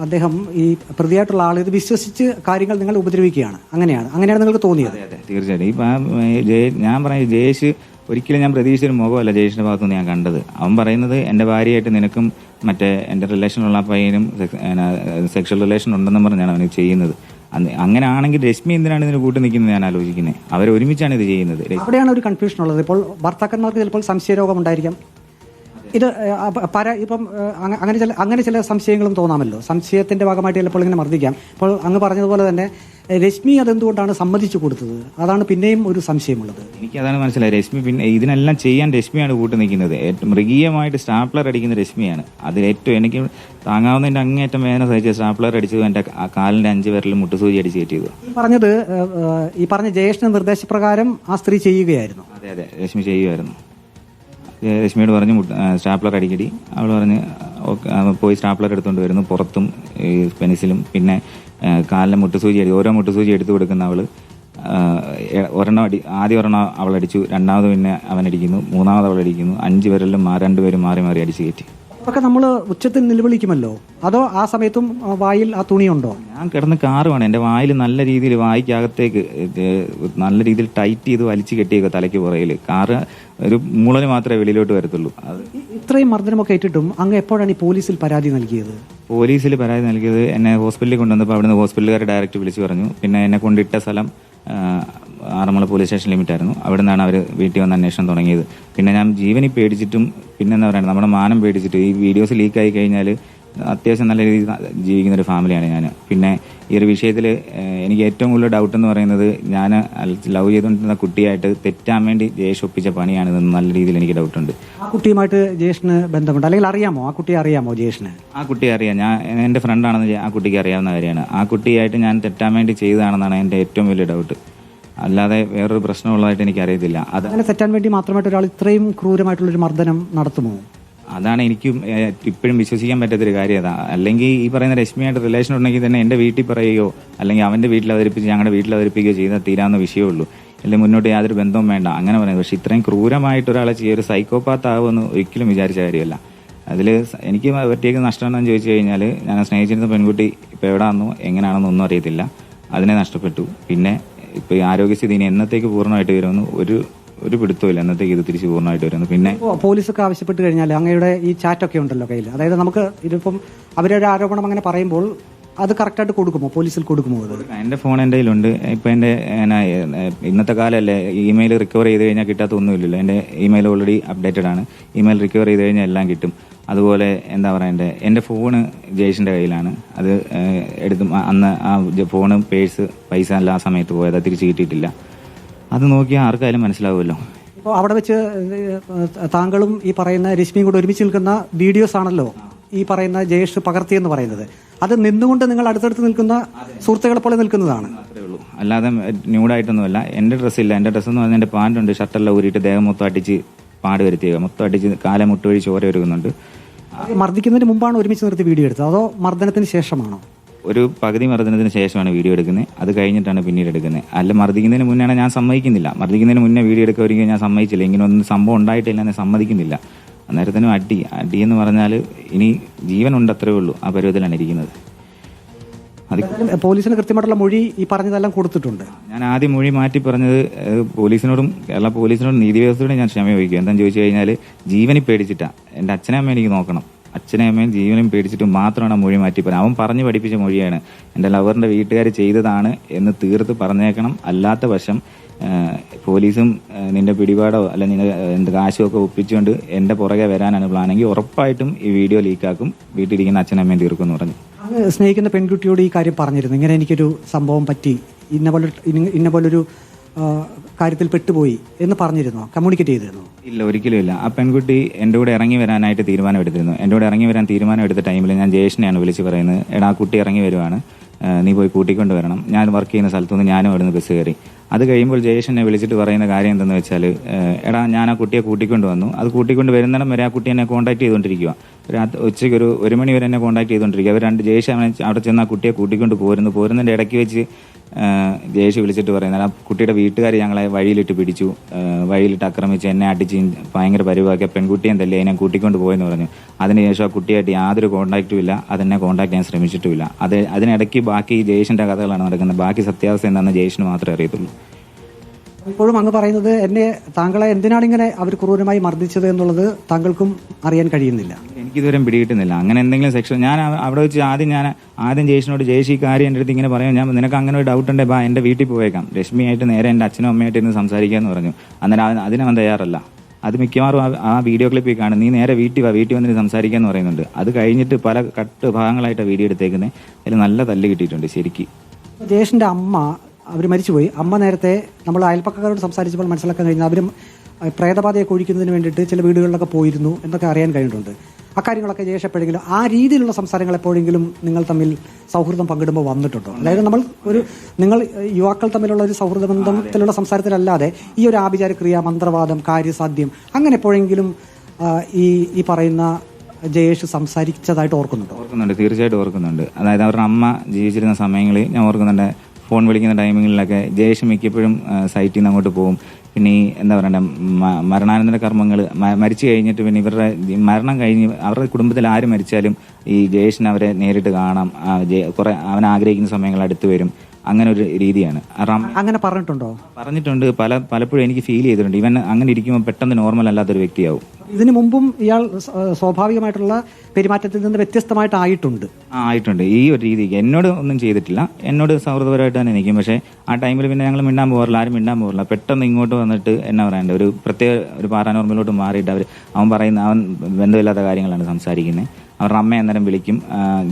Speaker 2: അദ്ദേഹം ഈ പ്രതിയായിട്ടുള്ള ആൾ ഇത് വിശ്വസിച്ച് കാര്യങ്ങൾ നിങ്ങൾ ഉപദ്രവിക്കുകയാണ്. അങ്ങനെയാണ്. അങ്ങനെയാണ് നിങ്ങൾക്ക് തോന്നിയത്?
Speaker 3: അതെ തീർച്ചയായിട്ടും. ഈ പാ- ഏ, ജയ- ഞാൻ പറയുന്നത് ജയേഷ് ഒരിക്കലും ഞാൻ പ്രതീക്ഷിച്ച ഒരു മുഖമല്ല ജയേഷിന്റെ ഭാഗത്തുനിന്ന് ഞാൻ കണ്ടത്. അവൻ പറയുന്നത് എന്റെ ഭാര്യയായിട്ട് നിനക്കും മറ്റേ എന്റെ റിലേഷനുള്ള പയ്യനും സെക്ഷൽ റിലേഷൻ ഉണ്ടെന്നും പറഞ്ഞാണ് അവന് ചെയ്യുന്നത്. അങ്ങനെ അങ്ങനെയാണെങ്കിൽ രശ്മി എന്തിനാണ് ഇതിന് കൂട്ടി നിൽക്കുന്നത് ഞാൻ ആലോചിക്കുന്നത് അവർ ഒരുമിച്ചാണ് ഇത് ചെയ്യുന്നത്.
Speaker 2: അവിടെയാണ് ഒരു കൺഫ്യൂഷൻ ഉള്ളത്. ഇപ്പോൾ ഭർത്താക്കന്മാർക്ക് ചിലപ്പോൾ സംശയരോഗം ഉണ്ടായിരിക്കാം. ഇത് പര ഇപ്പം അങ്ങനെ ചില അങ്ങനെ ചില സംശയങ്ങളും തോന്നാമല്ലോ. സംശയത്തിന്റെ ഭാഗമായിട്ട് ചിലപ്പോൾ ഇങ്ങനെ മർദ്ദിക്കാം. അപ്പോൾ അങ്ങ് പറഞ്ഞതുപോലെ തന്നെ രശ്മി അതെന്തുകൊണ്ടാണ് സമ്മതിച്ചു കൊടുത്തത്? അതാണ് പിന്നെയും ഒരു സംശയമുള്ളത്.
Speaker 3: എനിക്ക് അതാണ് മനസ്സിലായത്. രശ്മി പിന്നെ ഇതിനെല്ലാം ചെയ്യാൻ രശ്മിയാണ് കൂട്ടു നിൽക്കുന്നത്. ഏറ്റവും മൃഗീയമായിട്ട് സ്റ്റാപ്ലർ അടിക്കുന്ന രശ്മിയാണ്. അതിൽ ഏറ്റവും എനിക്ക് താങ്ങാവുന്നതിന്റെ അങ്ങേറ്റം വേദന സഹിച്ച സ്റ്റാപ്ലർ അടിച്ചത് എന്റെ കാലിന്റെ അഞ്ച് പേരിൽ മുട്ടുസൂചി അടിച്ച് കയറ്റിയത്.
Speaker 2: പറഞ്ഞത് ഈ പറഞ്ഞ ജയേഷിന്റെ നിർദ്ദേശപ്രകാരം ആ സ്ത്രീ ചെയ്യുകയായിരുന്നു.
Speaker 3: അതെ അതെ. രശ്മി ചെയ്യുമായിരുന്നു. രശ്മിയോട് പറഞ്ഞു സ്റ്റാപ്ലർ അടിക്കടി. അവൾ പറഞ്ഞ് പോയി സ്റ്റാപ്ലർ എടുത്തുകൊണ്ട് വരുന്നു പുറത്തും ഈ പെനിസിലും പിന്നെ കാലിലെ മുട്ടുസൂചി അടി ഓരോ മുട്ടുസൂചി എടുത്തു കൊടുക്കുന്ന അവൾ ഒരെണ്ണം അടി ആദ്യം ഒരെണ്ണം അവൾ രണ്ടാമത് പിന്നെ അവൻ അടിക്കുന്നു മൂന്നാമത് അവൾ അടിക്കുന്നു അഞ്ച് പേരെല്ലാം രണ്ടുപേരും മാറി മാറി അടിച്ചു കയറ്റി.
Speaker 2: അതൊക്കെ നമ്മൾ ഉച്ചത്തിൽ നിലവിളിക്കുമല്ലോ? അതോ ആ സമയത്തും വായിൽ ആ തുണിയുണ്ടോ?
Speaker 3: ഞാൻ കിടന്ന് കാറുമാണ് എന്റെ വായിൽ നല്ല രീതിയിൽ വായിക്കകത്തേക്ക് നല്ല രീതിയിൽ ടൈറ്റ് ചെയ്ത് വലിച്ചു കെട്ടിയേക്കുക തലയ്ക്ക് പുറകിൽ കാറ് ഒരു മൂളന് മാത്രമേ വെളിയിലോട്ട് വരത്തുള്ളൂ. അത്
Speaker 2: ഇത്രയും മർദ്ദനമൊക്കെ ഏറ്റിട്ടും അങ്ങ് എപ്പോഴാണ് ഈ പോലീസിൽ പരാതി നൽകിയത്?
Speaker 3: പോലീസിൽ പരാതി നൽകിയത് എന്നെ ഹോസ്പിറ്റലിൽ കൊണ്ടുവന്നപ്പോൾ അവിടുന്ന് ഹോസ്പിറ്റലുകാരെ ഡയറക്റ്റ് വിളിച്ചു പറഞ്ഞു. പിന്നെ എന്നെ കൊണ്ടിട്ട സ്ഥലം ആറന്മുള പോലീസ് സ്റ്റേഷൻ ലിമിറ്റ് ആയിരുന്നു. അവിടെ നിന്നാണ് അവർ വീട്ടിൽ വന്ന് അന്വേഷണം തുടങ്ങിയത്. പിന്നെ ഞാൻ ജീവനി പേടിച്ചിട്ടും പിന്നെ എന്താ പറയുക നമ്മുടെ മാനം പേടിച്ചിട്ട് ഈ വീഡിയോസ് ലീക്കായി കഴിഞ്ഞാൽ അത്യാവശ്യം നല്ല രീതിയിൽ ജീവിക്കുന്ന ഒരു ഫാമിലിയാണ് ഞാൻ പിന്നെ ഈ ഒരു വിഷയത്തിൽ എനിക്ക് ഏറ്റവും കൂടുതൽ ഡൗട്ട് എന്ന് പറയുന്നത് ഞാൻ ലവ് ചെയ്തുകൊണ്ടിരുന്ന കുട്ടിയായിട്ട് തെറ്റാൻ വേണ്ടി ജയേഷ് ഒപ്പിച്ച പണിയാണിതെന്ന് നല്ല രീതിയിൽ എനിക്ക് ഡൗട്ട് ഉണ്ട്.
Speaker 2: ആ കുട്ടിയുമായിട്ട് ജയേഷിന് ബന്ധമുണ്ട്? അല്ലെങ്കിൽ അറിയാമോ? ആ കുട്ടിയെ അറിയാമോ ജയേഷിന്?
Speaker 3: ആ കുട്ടിയെ അറിയാം. ഞാൻ എന്റെ ഫ്രണ്ടാണെന്ന് ആ കുട്ടിക്ക് അറിയാവുന്ന കാര്യമാണ്. ആ കുട്ടിയായിട്ട് ഞാൻ തെറ്റാൻ വേണ്ടി ചെയ്തതാണെന്നാണ് എന്റെ ഏറ്റവും വലിയ ഡൗട്ട് അല്ലാതെ വേറൊരു പ്രശ്നമുള്ളതായിട്ട് എനിക്ക് അറിയത്തില്ല അത്
Speaker 2: അങ്ങനെ തെറ്റാൻ വേണ്ടി മാത്രമായിട്ട് ഒരാൾ ഇത്രയും ക്രൂരമായിട്ടുള്ളൊരു മർദ്ദനം നടത്തുമോ?
Speaker 3: അതാണ് എനിക്കും ഇപ്പോഴും വിശ്വസിക്കാൻ പറ്റാത്തൊരു കാര്യം. അതാ അല്ലെങ്കിൽ ഈ പറയുന്ന രശ്മിയായിട്ട് റിലേഷൻ ഉണ്ടെങ്കിൽ തന്നെ എന്റെ വീട്ടിൽ പറയുകയോ അല്ലെങ്കിൽ അവന്റെ വീട്ടിൽ അവതരിപ്പിച്ച് ഞങ്ങളുടെ വീട്ടിൽ അവതരിപ്പിക്കുകയോ ചെയ്താൽ തീരാവുന്ന വിഷയമുള്ളൂ. അല്ലെങ്കിൽ മുന്നോട്ട് യാതൊരു ബന്ധവും വേണ്ട. അങ്ങനെ പറയുന്നത്. പക്ഷേ ഇത്രയും ക്രൂരമായിട്ട് ഒരാളെ ചെയ്യുക ഒരു സൈക്കോപാത്ത് ആവുമെന്ന് ഒരിക്കലും വിചാരിച്ച കാര്യമല്ല. അതിൽ എനിക്ക് പറ്റിയേക്ക് നഷ്ടം എന്താണെന്ന് ചോദിച്ചു കഴിഞ്ഞാൽ ഞാൻ സ്നേഹിച്ചിരുന്ന പെൺകുട്ടി ഇപ്പോൾ എവിടെയാണെന്നോ എങ്ങനെയാണെന്നോ ഒന്നും അറിയത്തില്ല. അതിനെ നഷ്ടപ്പെട്ടു. പിന്നെ ഇപ്പോൾ ഈ ആരോഗ്യസ്ഥിതി ഇനി എന്നത്തേക്ക് പൂർണമായിട്ട് വരുമെന്ന് ഒരു ഒരു പിടുത്തമില്ല എന്നത്തേക്ക് ഇത് തിരിച്ച് പൂർണമായിട്ട് വരുന്നു പിന്നെ
Speaker 2: പോലീസൊക്കെ ആവശ്യപ്പെട്ട് കഴിഞ്ഞാൽ അങ്ങയുടെ ഈ ചാറ്റൊക്കെ ഉണ്ടല്ലോ കയ്യിൽ അതായത് നമുക്ക് ഇതിപ്പം അവരുടെ ആരോപണം അങ്ങനെ പറയുമ്പോൾ അത് കറക്റ്റായിട്ട് കൊടുക്കുമോ? പോലീസിൽ കൊടുക്കുമോ അത്?
Speaker 3: എന്റെ ഫോൺ എന്റെ കയ്യിലുണ്ട്. ഇപ്പൊ എന്റെ ഇന്നത്തെ കാലമല്ലേ ഇമെയിൽ റിക്കവർ ചെയ്ത് കഴിഞ്ഞാൽ കിട്ടാത്ത ഒന്നുമില്ലല്ലോ. എന്റെ ഇമെയിൽ ഓൾറെഡി അപ്ഡേറ്റഡ് ആണ് ഇമെയിൽ റിക്കവർ ചെയ്ത് കഴിഞ്ഞാൽ എല്ലാം കിട്ടും. അതുപോലെ എന്താ പറയണ്ടേ എന്റെ ഫോണ് ജയേഷിന്റെ കയ്യിലാണ്. അത് എടുത്ത് അന്ന് ആ ഫോണ് പേഴ്സ് പൈസ അല്ല ആ സമയത്ത് പോയത് തിരിച്ചു കിട്ടിയിട്ടില്ല. അത് നോക്കിയാൽ ആർക്കായാലും മനസ്സിലാവുമല്ലോ.
Speaker 2: ഇപ്പോൾ അവിടെ വെച്ച് താങ്കളും ഈ പറയുന്ന രശ്മിയും കൂടെ ഒരുമിച്ച് നിൽക്കുന്ന വീഡിയോസ് ആണല്ലോ ഈ പറയുന്ന ജയേഷ് പകർത്തിയെന്ന് പറയുന്നത്. അത് നിന്നുകൊണ്ട് നിങ്ങൾ അടുത്തടുത്ത് നിൽക്കുന്ന സുഹൃത്തുക്കളെ പോലെ നിൽക്കുന്നതാണ്.
Speaker 3: അത്രേ ഉള്ളൂ. അല്ലാതെ ന്യൂഡായിട്ടൊന്നുമല്ല എന്റെ ഡ്രസ്സില്ല എന്റെ ഡ്രസ്സ് എന്ന് പറഞ്ഞാൽ എന്റെ പാന്റ് ഉണ്ട് ഷർട്ടെല്ലാം ഊരിയിട്ട് ദേഹം മൊത്തം അടിച്ച് പാട് വരുത്തിയേക്കുക മൊത്തം അടിച്ച് കാലം മുട്ടുവഴി ചോര ഒരുക്കുന്നുണ്ട്
Speaker 2: മർദ്ദിക്കുന്നതിന് മുമ്പാണ് ഒരുമിച്ച് നിർത്തി വീഡിയോ എടുത്തത്. അതോ മർദ്ദനത്തിന് ശേഷമാണോ?
Speaker 3: ഒരു പകുതി മർദ്ദനത്തിന് ശേഷമാണ് വീഡിയോ എടുക്കുന്നത്. അത് കഴിഞ്ഞിട്ടാണ് പിന്നീട് എടുക്കുന്നത്. അല്ല മർദ്ദിക്കുന്നതിന് മുന്നാണ് ഞാൻ സമ്മതിക്കുന്നില്ല. മർദ്ദിക്കുന്നതിന് മുന്നേ വീഡിയോ എടുക്കുമായിരിക്കും ഞാൻ സമ്മതിച്ചില്ല. ഇങ്ങനെ ഒന്നും സംഭവം ഉണ്ടായിട്ടില്ല എന്നെ സമ്മതിക്കുന്നില്ല. അന്നേരത്തിനും അടി. അടി എന്ന് പറഞ്ഞാൽ ഇനി ജീവനുണ്ട് അത്രയേ ഉള്ളൂ ആ പരുവത്തിലാണ് ഇരിക്കുന്നത്.
Speaker 2: പോലീസിന് കൃത്യമായിട്ടുള്ള മൊഴി ഈ പറഞ്ഞതെല്ലാം കൊടുത്തിട്ടുണ്ട്.
Speaker 3: ഞാൻ ആദ്യം മൊഴി മാറ്റി പറഞ്ഞത് പോലീസിനോടും കേരള പോലീസിനോടും നീതി വ്യവസ്ഥയോടും ഞാൻ ക്ഷമ ചോദിക്കും. എന്താണെന്ന് ചോദിച്ചു കഴിഞ്ഞാൽ ജീവനി പേടിച്ചിട്ടാണ് എന്റെ അച്ഛനെ അമ്മ എനിക്ക് നോക്കണം. അച്ഛനെ അമ്മയും ജീവനും പേടിച്ചിട്ട് മാത്രമാണ് മൊഴി മാറ്റി പറഞ്ഞത്. അവൻ പറഞ്ഞു പഠിപ്പിച്ച മൊഴിയാണ്. എന്റെ ലവറിന്റെ വീട്ടുകാർ ചെയ്തതാണ് എന്ന് തീർത്ത് പറഞ്ഞേക്കണം. അല്ലാത്ത വശം പോലീസും നിന്റെ പിടിപാടോ അല്ല നിന്റെ എന്ത് കാശോ ഒക്കെ ഒപ്പിച്ചുകൊണ്ട് എന്റെ പുറകെ വരാനാണ് പ്ലാനെങ്കിൽ ഉറപ്പായിട്ടും ഈ വീഡിയോ ലീക്കാക്കും വീട്ടിലിരിക്കുന്ന അച്ഛനമ്മയും തീർക്കും എന്ന് പറഞ്ഞു.
Speaker 2: സ്നേഹിക്കുന്ന പെൺകുട്ടിയോട് ഈ കാര്യം പറഞ്ഞിരുന്നു. ഇങ്ങനെ എനിക്കൊരു സംഭവം പറ്റി. ഇന്ന പോലെ ഇന്ന- പോലൊരു കാര്യത്തിൽ പെട്ടുപോയി എന്ന് പറഞ്ഞിരുന്നു? കമ്മ്യൂണിക്കേറ്റ് ചെയ്തിരുന്നു?
Speaker 3: ഇല്ല ഒരിക്കലും ഇല്ല. ആ പെൺകുട്ടി എന്റെ കൂടെ ഇറങ്ങി വരാനായിട്ട് തീരുമാനം എടുത്തിരുന്നു എന്റെ കൂടെ ഇറങ്ങി വരാൻ തീരുമാനം എടുത്ത ടൈമിൽ ഞാൻ ജയേഷിനെയാണ് വിളിച്ച് പറയുന്നത്. എടാ കുട്ടി ഇറങ്ങി വരുവാണ്. നീ പോയി കൂട്ടിക്കൊണ്ട് വരണം. ഞാൻ വർക്ക് ചെയ്യുന്ന സ്ഥലത്തുനിന്ന് ഞാനും അവിടുന്ന് ബസ് കയറി. അത് കഴിയുമ്പോൾ ജയേഷ് എന്നെ വിളിച്ചിട്ട് പറയുന്ന കാര്യം എന്തെന്ന് വെച്ചാൽ എടാ ഞാൻ ആ കുട്ടിയെ കൂട്ടിക്കൊണ്ട് വന്നു. അത് കൂട്ടിക്കൊണ്ട് വരുന്നിടം വരെ ആ കുട്ടി എന്നെ കോൺടാക്ട് ചെയ്തുകൊണ്ടിരിക്കുക രാത്രി ഉച്ചയ്ക്ക് ഒരു ഒരു മണി വരെ എന്നെ കോൺടാക്ട് ചെയ്തുകൊണ്ടിരിക്കുക അവർ രണ്ട് ജയേഷ് അവിടെ ചെന്ന് ആ കുട്ടിയെ കൂട്ടിക്കൊണ്ട് പോരുന്നു. പോരുന്നതിന്റെ ഇടയ്ക്ക് വെച്ച് ജയേഷ് വിളിച്ചിട്ട് പറയുന്നത് ആ കുട്ടിയുടെ വീട്ടുകാർ ഞങ്ങളെ വഴിയിലിട്ട് പിടിച്ചു. വഴിയിലിട്ട് ആക്രമിച്ച് എന്നെ അടിച്ച് ഭയങ്കര പരിവാക്കിയ പെൺകുട്ടിയും തല്ലി അതിനെ കൂട്ടിക്കൊണ്ട് പോയെന്ന് പറഞ്ഞു. അതിനുശേഷം ആ കുട്ടിയായിട്ട് യാതൊരു കോൺടാക്റ്റും ഇല്ല. അതെന്നെ കോൺടാക്ട് ചെയ്യാൻ ശ്രമിച്ചിട്ടുമില്ല അത് അതിനിടയ്ക്ക് ബാക്കി ജയേഷിന്റെ കഥകളാണ് നടക്കുന്നത്. ബാക്കി സത്യാവസ്ഥ എന്താണെന്ന് ജയേഷിന് മാത്രമേ അറിയത്തുള്ളൂ.
Speaker 2: ഇപ്പോഴും അങ്ങ് പറയുന്നത് എന്നെ താങ്കളെ എന്തിനാണ് ഇങ്ങനെ അവർ ക്രൂരമായി മർദ്ദിച്ചത് എന്നുള്ളത് താങ്കൾക്കും അറിയാൻ കഴിയുന്നില്ല.
Speaker 3: എനിക്കിതുവരെ പിടികിട്ടുന്നില്ല. അങ്ങനെ എന്തെങ്കിലും സെക്ഷൻ ഞാൻ അവിടെ വെച്ച് ആദ്യം ഞാൻ ആദ്യം ജയേഷിനോട് ജയേഷ് ഈ കാര്യം എന്റെ അടുത്ത് ഇങ്ങനെ പറയാം. ഞാൻ നിനക്ക് അങ്ങനെ ഒരു ഡൗട്ട് ഉണ്ടേ ബാ എന്റെ വീട്ടിൽ പോയേക്കാം. രശ്മിയായിട്ട് നേരെ എന്റെ അച്ഛനും അമ്മയായിട്ട് ഇരുന്ന് സംസാരിക്കാമെന്ന് പറഞ്ഞു. അന്നേരം അതിനവൻ തയ്യാറല്ല. അത് മിക്കവാറും ആ- വീഡിയോ ക്ലിപ്പിൽ കാണും. നീ നേരെ വീട്ടിൽ വാ. വീട്ടിൽ വന്നിട്ട് സംസാരിക്കുക എന്ന് പറയുന്നുണ്ട്. അത് കഴിഞ്ഞിട്ട് പല കട്ട് ഭാഗങ്ങളായിട്ട് വീഡിയോ എടുത്തേക്കുന്നത് അതിൽ നല്ല തല്ല് കിട്ടിയിട്ടുണ്ട് ശരിക്ക്.
Speaker 2: ജയേഷിന്റെ അമ്മ അവർ മരിച്ചുപോയി. അമ്മ നേരത്തെ നമ്മൾ അയൽപ്പക്കക്കാരോട് സംസാരിച്ചപ്പോൾ മനസ്സിലാക്കാൻ കഴിഞ്ഞാൽ അവരും അഹ്, പ്രേതബാധയൊക്കെ ഒഴിക്കുന്നതിന് വേണ്ടിയിട്ട് ചില വീടുകളിലൊക്കെ പോയിരുന്നു എന്നൊക്കെ അറിയാൻ കഴിഞ്ഞിട്ടുണ്ട്. അക്കാര്യങ്ങളൊക്കെ ജയേഷ് എപ്പോഴെങ്കിലും ആ രീതിയിലുള്ള സംസാരങ്ങൾ എപ്പോഴെങ്കിലും നിങ്ങൾ തമ്മിൽ സൗഹൃദം പങ്കിടുമ്പോൾ വന്നിട്ടുണ്ടോ? അതായത് നമ്മൾ ഒരു നിങ്ങൾ യുവാക്കൾ തമ്മിലുള്ള ഒരു സൗഹൃദ ബന്ധത്തിലുള്ള സംസാരത്തിലല്ലാതെ ഈ ഒരു ആഭിചാരക്രിയ മന്ത്രവാദം കാര്യസാധ്യം അങ്ങനെ എപ്പോഴെങ്കിലും ഈ ഈ പറയുന്ന ജയേഷ് സംസാരിച്ചതായിട്ട് ഓർക്കുന്നുണ്ട്?
Speaker 3: ഓർക്കുന്നുണ്ട് തീർച്ചയായിട്ടും ഓർക്കുന്നുണ്ട്. അതായത് അവരുടെ അമ്മ ജീവിച്ചിരുന്ന സമയങ്ങളിൽ ഞാൻ ഓർക്കുന്നുണ്ട് ഫോൺ വിളിക്കുന്ന ടൈമിങ്ങിലൊക്കെ ജയേഷ് മിക്കപ്പോഴും സൈറ്റിൽ നിന്ന് അങ്ങോട്ട് പോകും. പിന്നെ ഈ എന്താ പറയണ്ട മരണാനന്തര കർമ്മങ്ങൾ മരിച്ചു കഴിഞ്ഞിട്ട് പിന്നെ ഇവരുടെ മരണം കഴിഞ്ഞ് അവരുടെ കുടുംബത്തിൽ ആര് മരിച്ചാലും ഈ ജയേഷിന് അവരെ നേരിട്ട് കാണാം. കുറെ അവൻ ആഗ്രഹിക്കുന്ന സമയങ്ങൾ അടുത്ത് വരും. അങ്ങനെ ഒരു രീതിയാണ്.
Speaker 2: അങ്ങനെ പറഞ്ഞിട്ടുണ്ടോ?
Speaker 3: പറഞ്ഞിട്ടുണ്ട്. പല പലപ്പോഴും എനിക്ക് ഫീൽ ചെയ്തിട്ടുണ്ട്. ഇവൻ അങ്ങനെ ഇരിക്കുമ്പോൾ പെട്ടെന്ന് നോർമൽ അല്ലാത്തൊരു വ്യക്തിയാവും.
Speaker 2: ഇതിനു മുമ്പും ഇയാൾ സ്വാഭാവികമായിട്ടുള്ള പെരുമാറ്റത്തിൽ നിന്ന് വ്യത്യസ്തമായിട്ടായിട്ടുണ്ട്.
Speaker 3: ആ ആയിട്ടുണ്ട്. ഈ ഒരു രീതിക്ക് എന്നോട് ഒന്നും ചെയ്തിട്ടില്ല. എന്നോട് സൗഹൃദപരമായിട്ട് തന്നെ നിൽക്കും. പക്ഷേ ആ ടൈമിൽ പിന്നെ ഞങ്ങൾ മിണ്ടാൻ പോകാറില്ല. ആരും മിണ്ടാൻ പോകാറില്ല. പെട്ടെന്ന് ഇങ്ങോട്ട് വന്നിട്ട് എന്നാ പറയണ്ടേ? ഒരു പ്രത്യേക ഒരു പാരാനോർമലോട്ട് മാറിയിട്ട് അവർ അവൻ പറയുന്ന അവൻ ബന്ധമില്ലാത്ത കാര്യങ്ങളാണ് സംസാരിക്കുന്നത് അവരുടെ അമ്മ അന്നേരം വിളിക്കും.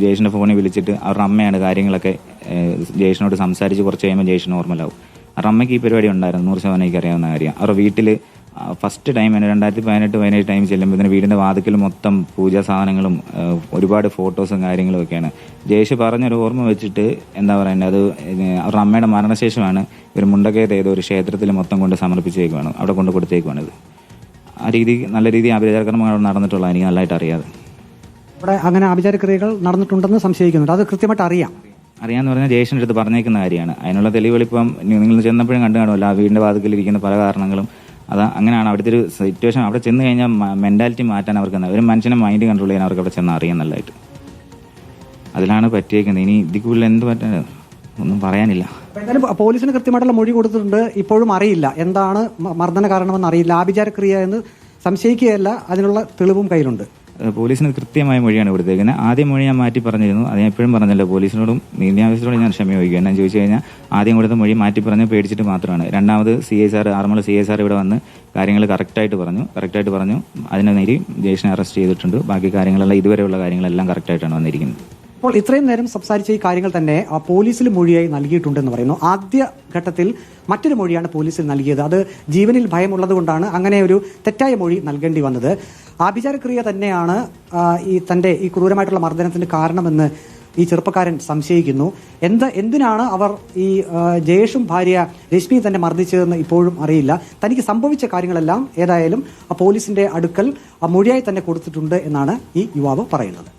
Speaker 3: ജയേഷിന്റെ ഫോണിൽ വിളിച്ചിട്ട് അവരുടെ അമ്മയാണ് കാര്യങ്ങളൊക്കെ ജയേഷിനോട് സംസാരിച്ച് കുറച്ച് കഴിയുമ്പോൾ ജയേഷ് നോർമലാവും. അവരുടെ അമ്മയ്ക്ക് ഈ പരിപാടി ഉണ്ടായിരുന്നു. നൂറ് ശതമാനം എനിക്ക് അറിയാവുന്ന കാര്യം. അവരുടെ വീട്ടിൽ ഫസ്റ്റ് ടൈം തന്നെ രണ്ടായിരത്തി പതിനെട്ട് പതിനേഴ് ടൈം ചെല്ലുമ്പോൾ ഇതിന് വീടിന്റെ വാതിക്കൽ മൊത്തം പൂജാ സാധനങ്ങളും ഒരുപാട് ഫോട്ടോസും കാര്യങ്ങളും ഒക്കെയാണ്. ജയേഷ് പറഞ്ഞൊരു ഓർമ്മ വെച്ചിട്ട് എന്താ പറയുന്നത് അത് അവരുടെ അമ്മയുടെ മരണശേഷമാണ് ഇവർ മുണ്ടക്കയത്ത് ഏതോ ഒരു ക്ഷേത്രത്തിൽ മൊത്തം കൊണ്ട് സമർപ്പിച്ചേക്കുവാണ്. അവിടെ കൊണ്ട് ഇത്. ആ രീതി നല്ല രീതിയിൽ ആഭിചാരകർമ്മങ്ങൾ നടന്നിട്ടുള്ള എനിക്ക് നല്ലതായിട്ട് അറിയാതെ
Speaker 2: ഇവിടെ അങ്ങനെ ആഭിചാരക്രിയകൾ നടന്നിട്ടുണ്ടെന്ന് സംശയിക്കുന്നുണ്ട്. അത് കൃത്യമായിട്ട് അറിയാം.
Speaker 3: അറിയാന്ന് പറഞ്ഞാൽ ജയേഷിന്റെ അടുത്ത് പറഞ്ഞേക്കുന്ന കാര്യമാണ്. അതിനുള്ള തെളിവുകൾ ഇപ്പം നിങ്ങൾ ചെന്നപ്പോഴും കണ്ടു കാണുമല്ലോ ആ വീടിന്റെ വാതിക്കൽ ഇരിക്കുന്ന പല കാരണങ്ങളും. അത് അങ്ങനെയാണ് അവിടുത്തെ ഒരു സിറ്റുവേഷൻ അവിടെ ചെന്ന് കഴിഞ്ഞാൽ മെന്റാലിറ്റി മാറ്റാൻ അവർക്ക് ഒരു മനുഷ്യനെ മൈൻഡ് കൺട്രോൾ ചെയ്യാൻ അവർക്ക് അവിടെ ചെന്ന് അറിയാൻ നല്ലതായിട്ട്. അതിലാണ് പറ്റിയേക്കുന്നത്. ഇനി ഇതിക്ക് ഉള്ളിൽ എന്ത് പറ്റാൻ ഒന്നും പറയാനില്ല.
Speaker 2: പോലീസിന് കൃത്യമായിട്ടുള്ള മൊഴി കൊടുത്തിട്ടുണ്ട്. ഇപ്പോഴും അറിയില്ല. എന്താണ് മർദ്ദന കാരണമെന്ന് അറിയില്ല. ആഭിചാരക്രിയ എന്ന് സംശയിക്കുകയല്ല. അതിനുള്ള തെളിവും കയ്യിലുണ്ട്.
Speaker 3: പോലീസിന് കൃത്യമായ മൊഴിയാണ് കൊടുത്തേക്കുന്നത്. ആദ്യം മൊഴി ഞാൻ മാറ്റി പറഞ്ഞിരുന്നു. അത് ഞാൻ എപ്പോഴും പറഞ്ഞല്ലോ പോലീസിനോടും നീതി ആവശ്യത്തോടും ഞാൻ ക്ഷമ ചോദിക്കുക ഞാൻ ചോദിച്ചു കഴിഞ്ഞാൽ ആദ്യം കൊടുത്ത മൊഴി മാറ്റി പറഞ്ഞ് പേടിച്ചിട്ട് മാത്രമാണ്. രണ്ടാമത് C I sir Aranmula C I sir ഇവിടെ വന്ന് കാര്യങ്ങൾ കറക്റ്റായിട്ട് പറഞ്ഞു. കറക്റ്റായിട്ട് പറഞ്ഞു. അതിനെ നേരി ജയേഷിനെ അറസ്റ്റ് ചെയ്തിട്ടുണ്ട്. ബാക്കി കാര്യങ്ങളെല്ലാം ഇതുവരെയുള്ള കാര്യങ്ങളെല്ലാം കറക്റ്റായിട്ടാണ് വന്നിരിക്കുന്നത്.
Speaker 2: അപ്പോൾ ഇത്രയും നേരം സംസാരിച്ച ഈ കാര്യങ്ങൾ തന്നെ ആ, പോലീസിൽ മൊഴിയായി നൽകിയിട്ടുണ്ടെന്ന് പറയുന്നു. ആദ്യ ഘട്ടത്തിൽ മറ്റൊരു മൊഴിയാണ് പോലീസിൽ നൽകിയത്. അത് ജീവനിൽ ഭയമുള്ളതുകൊണ്ടാണ് അങ്ങനെ ഒരു തെറ്റായ മൊഴി നൽകേണ്ടി വന്നത്. ആഭിചാരക്രിയ തന്നെയാണ് ഈ തന്റെ ഈ ക്രൂരമായിട്ടുള്ള മർദ്ദനത്തിന് കാരണമെന്ന് ഈ ചെറുപ്പക്കാരൻ സംശയിക്കുന്നു. എന്ത് എന്തിനാണ് അവർ ഈ ജയേഷും ഭാര്യ രശ്മിയും തന്നെ മർദ്ദിച്ചതെന്ന് ഇപ്പോഴും അറിയില്ല. തനിക്ക് സംഭവിച്ച കാര്യങ്ങളെല്ലാം ഏതായാലും ആ പോലീസിന്റെ അടുക്കൽ മൊഴിയായി തന്നെ കൊടുത്തിട്ടുണ്ട് എന്നാണ് ഈ യുവാവ് പറയുന്നത്.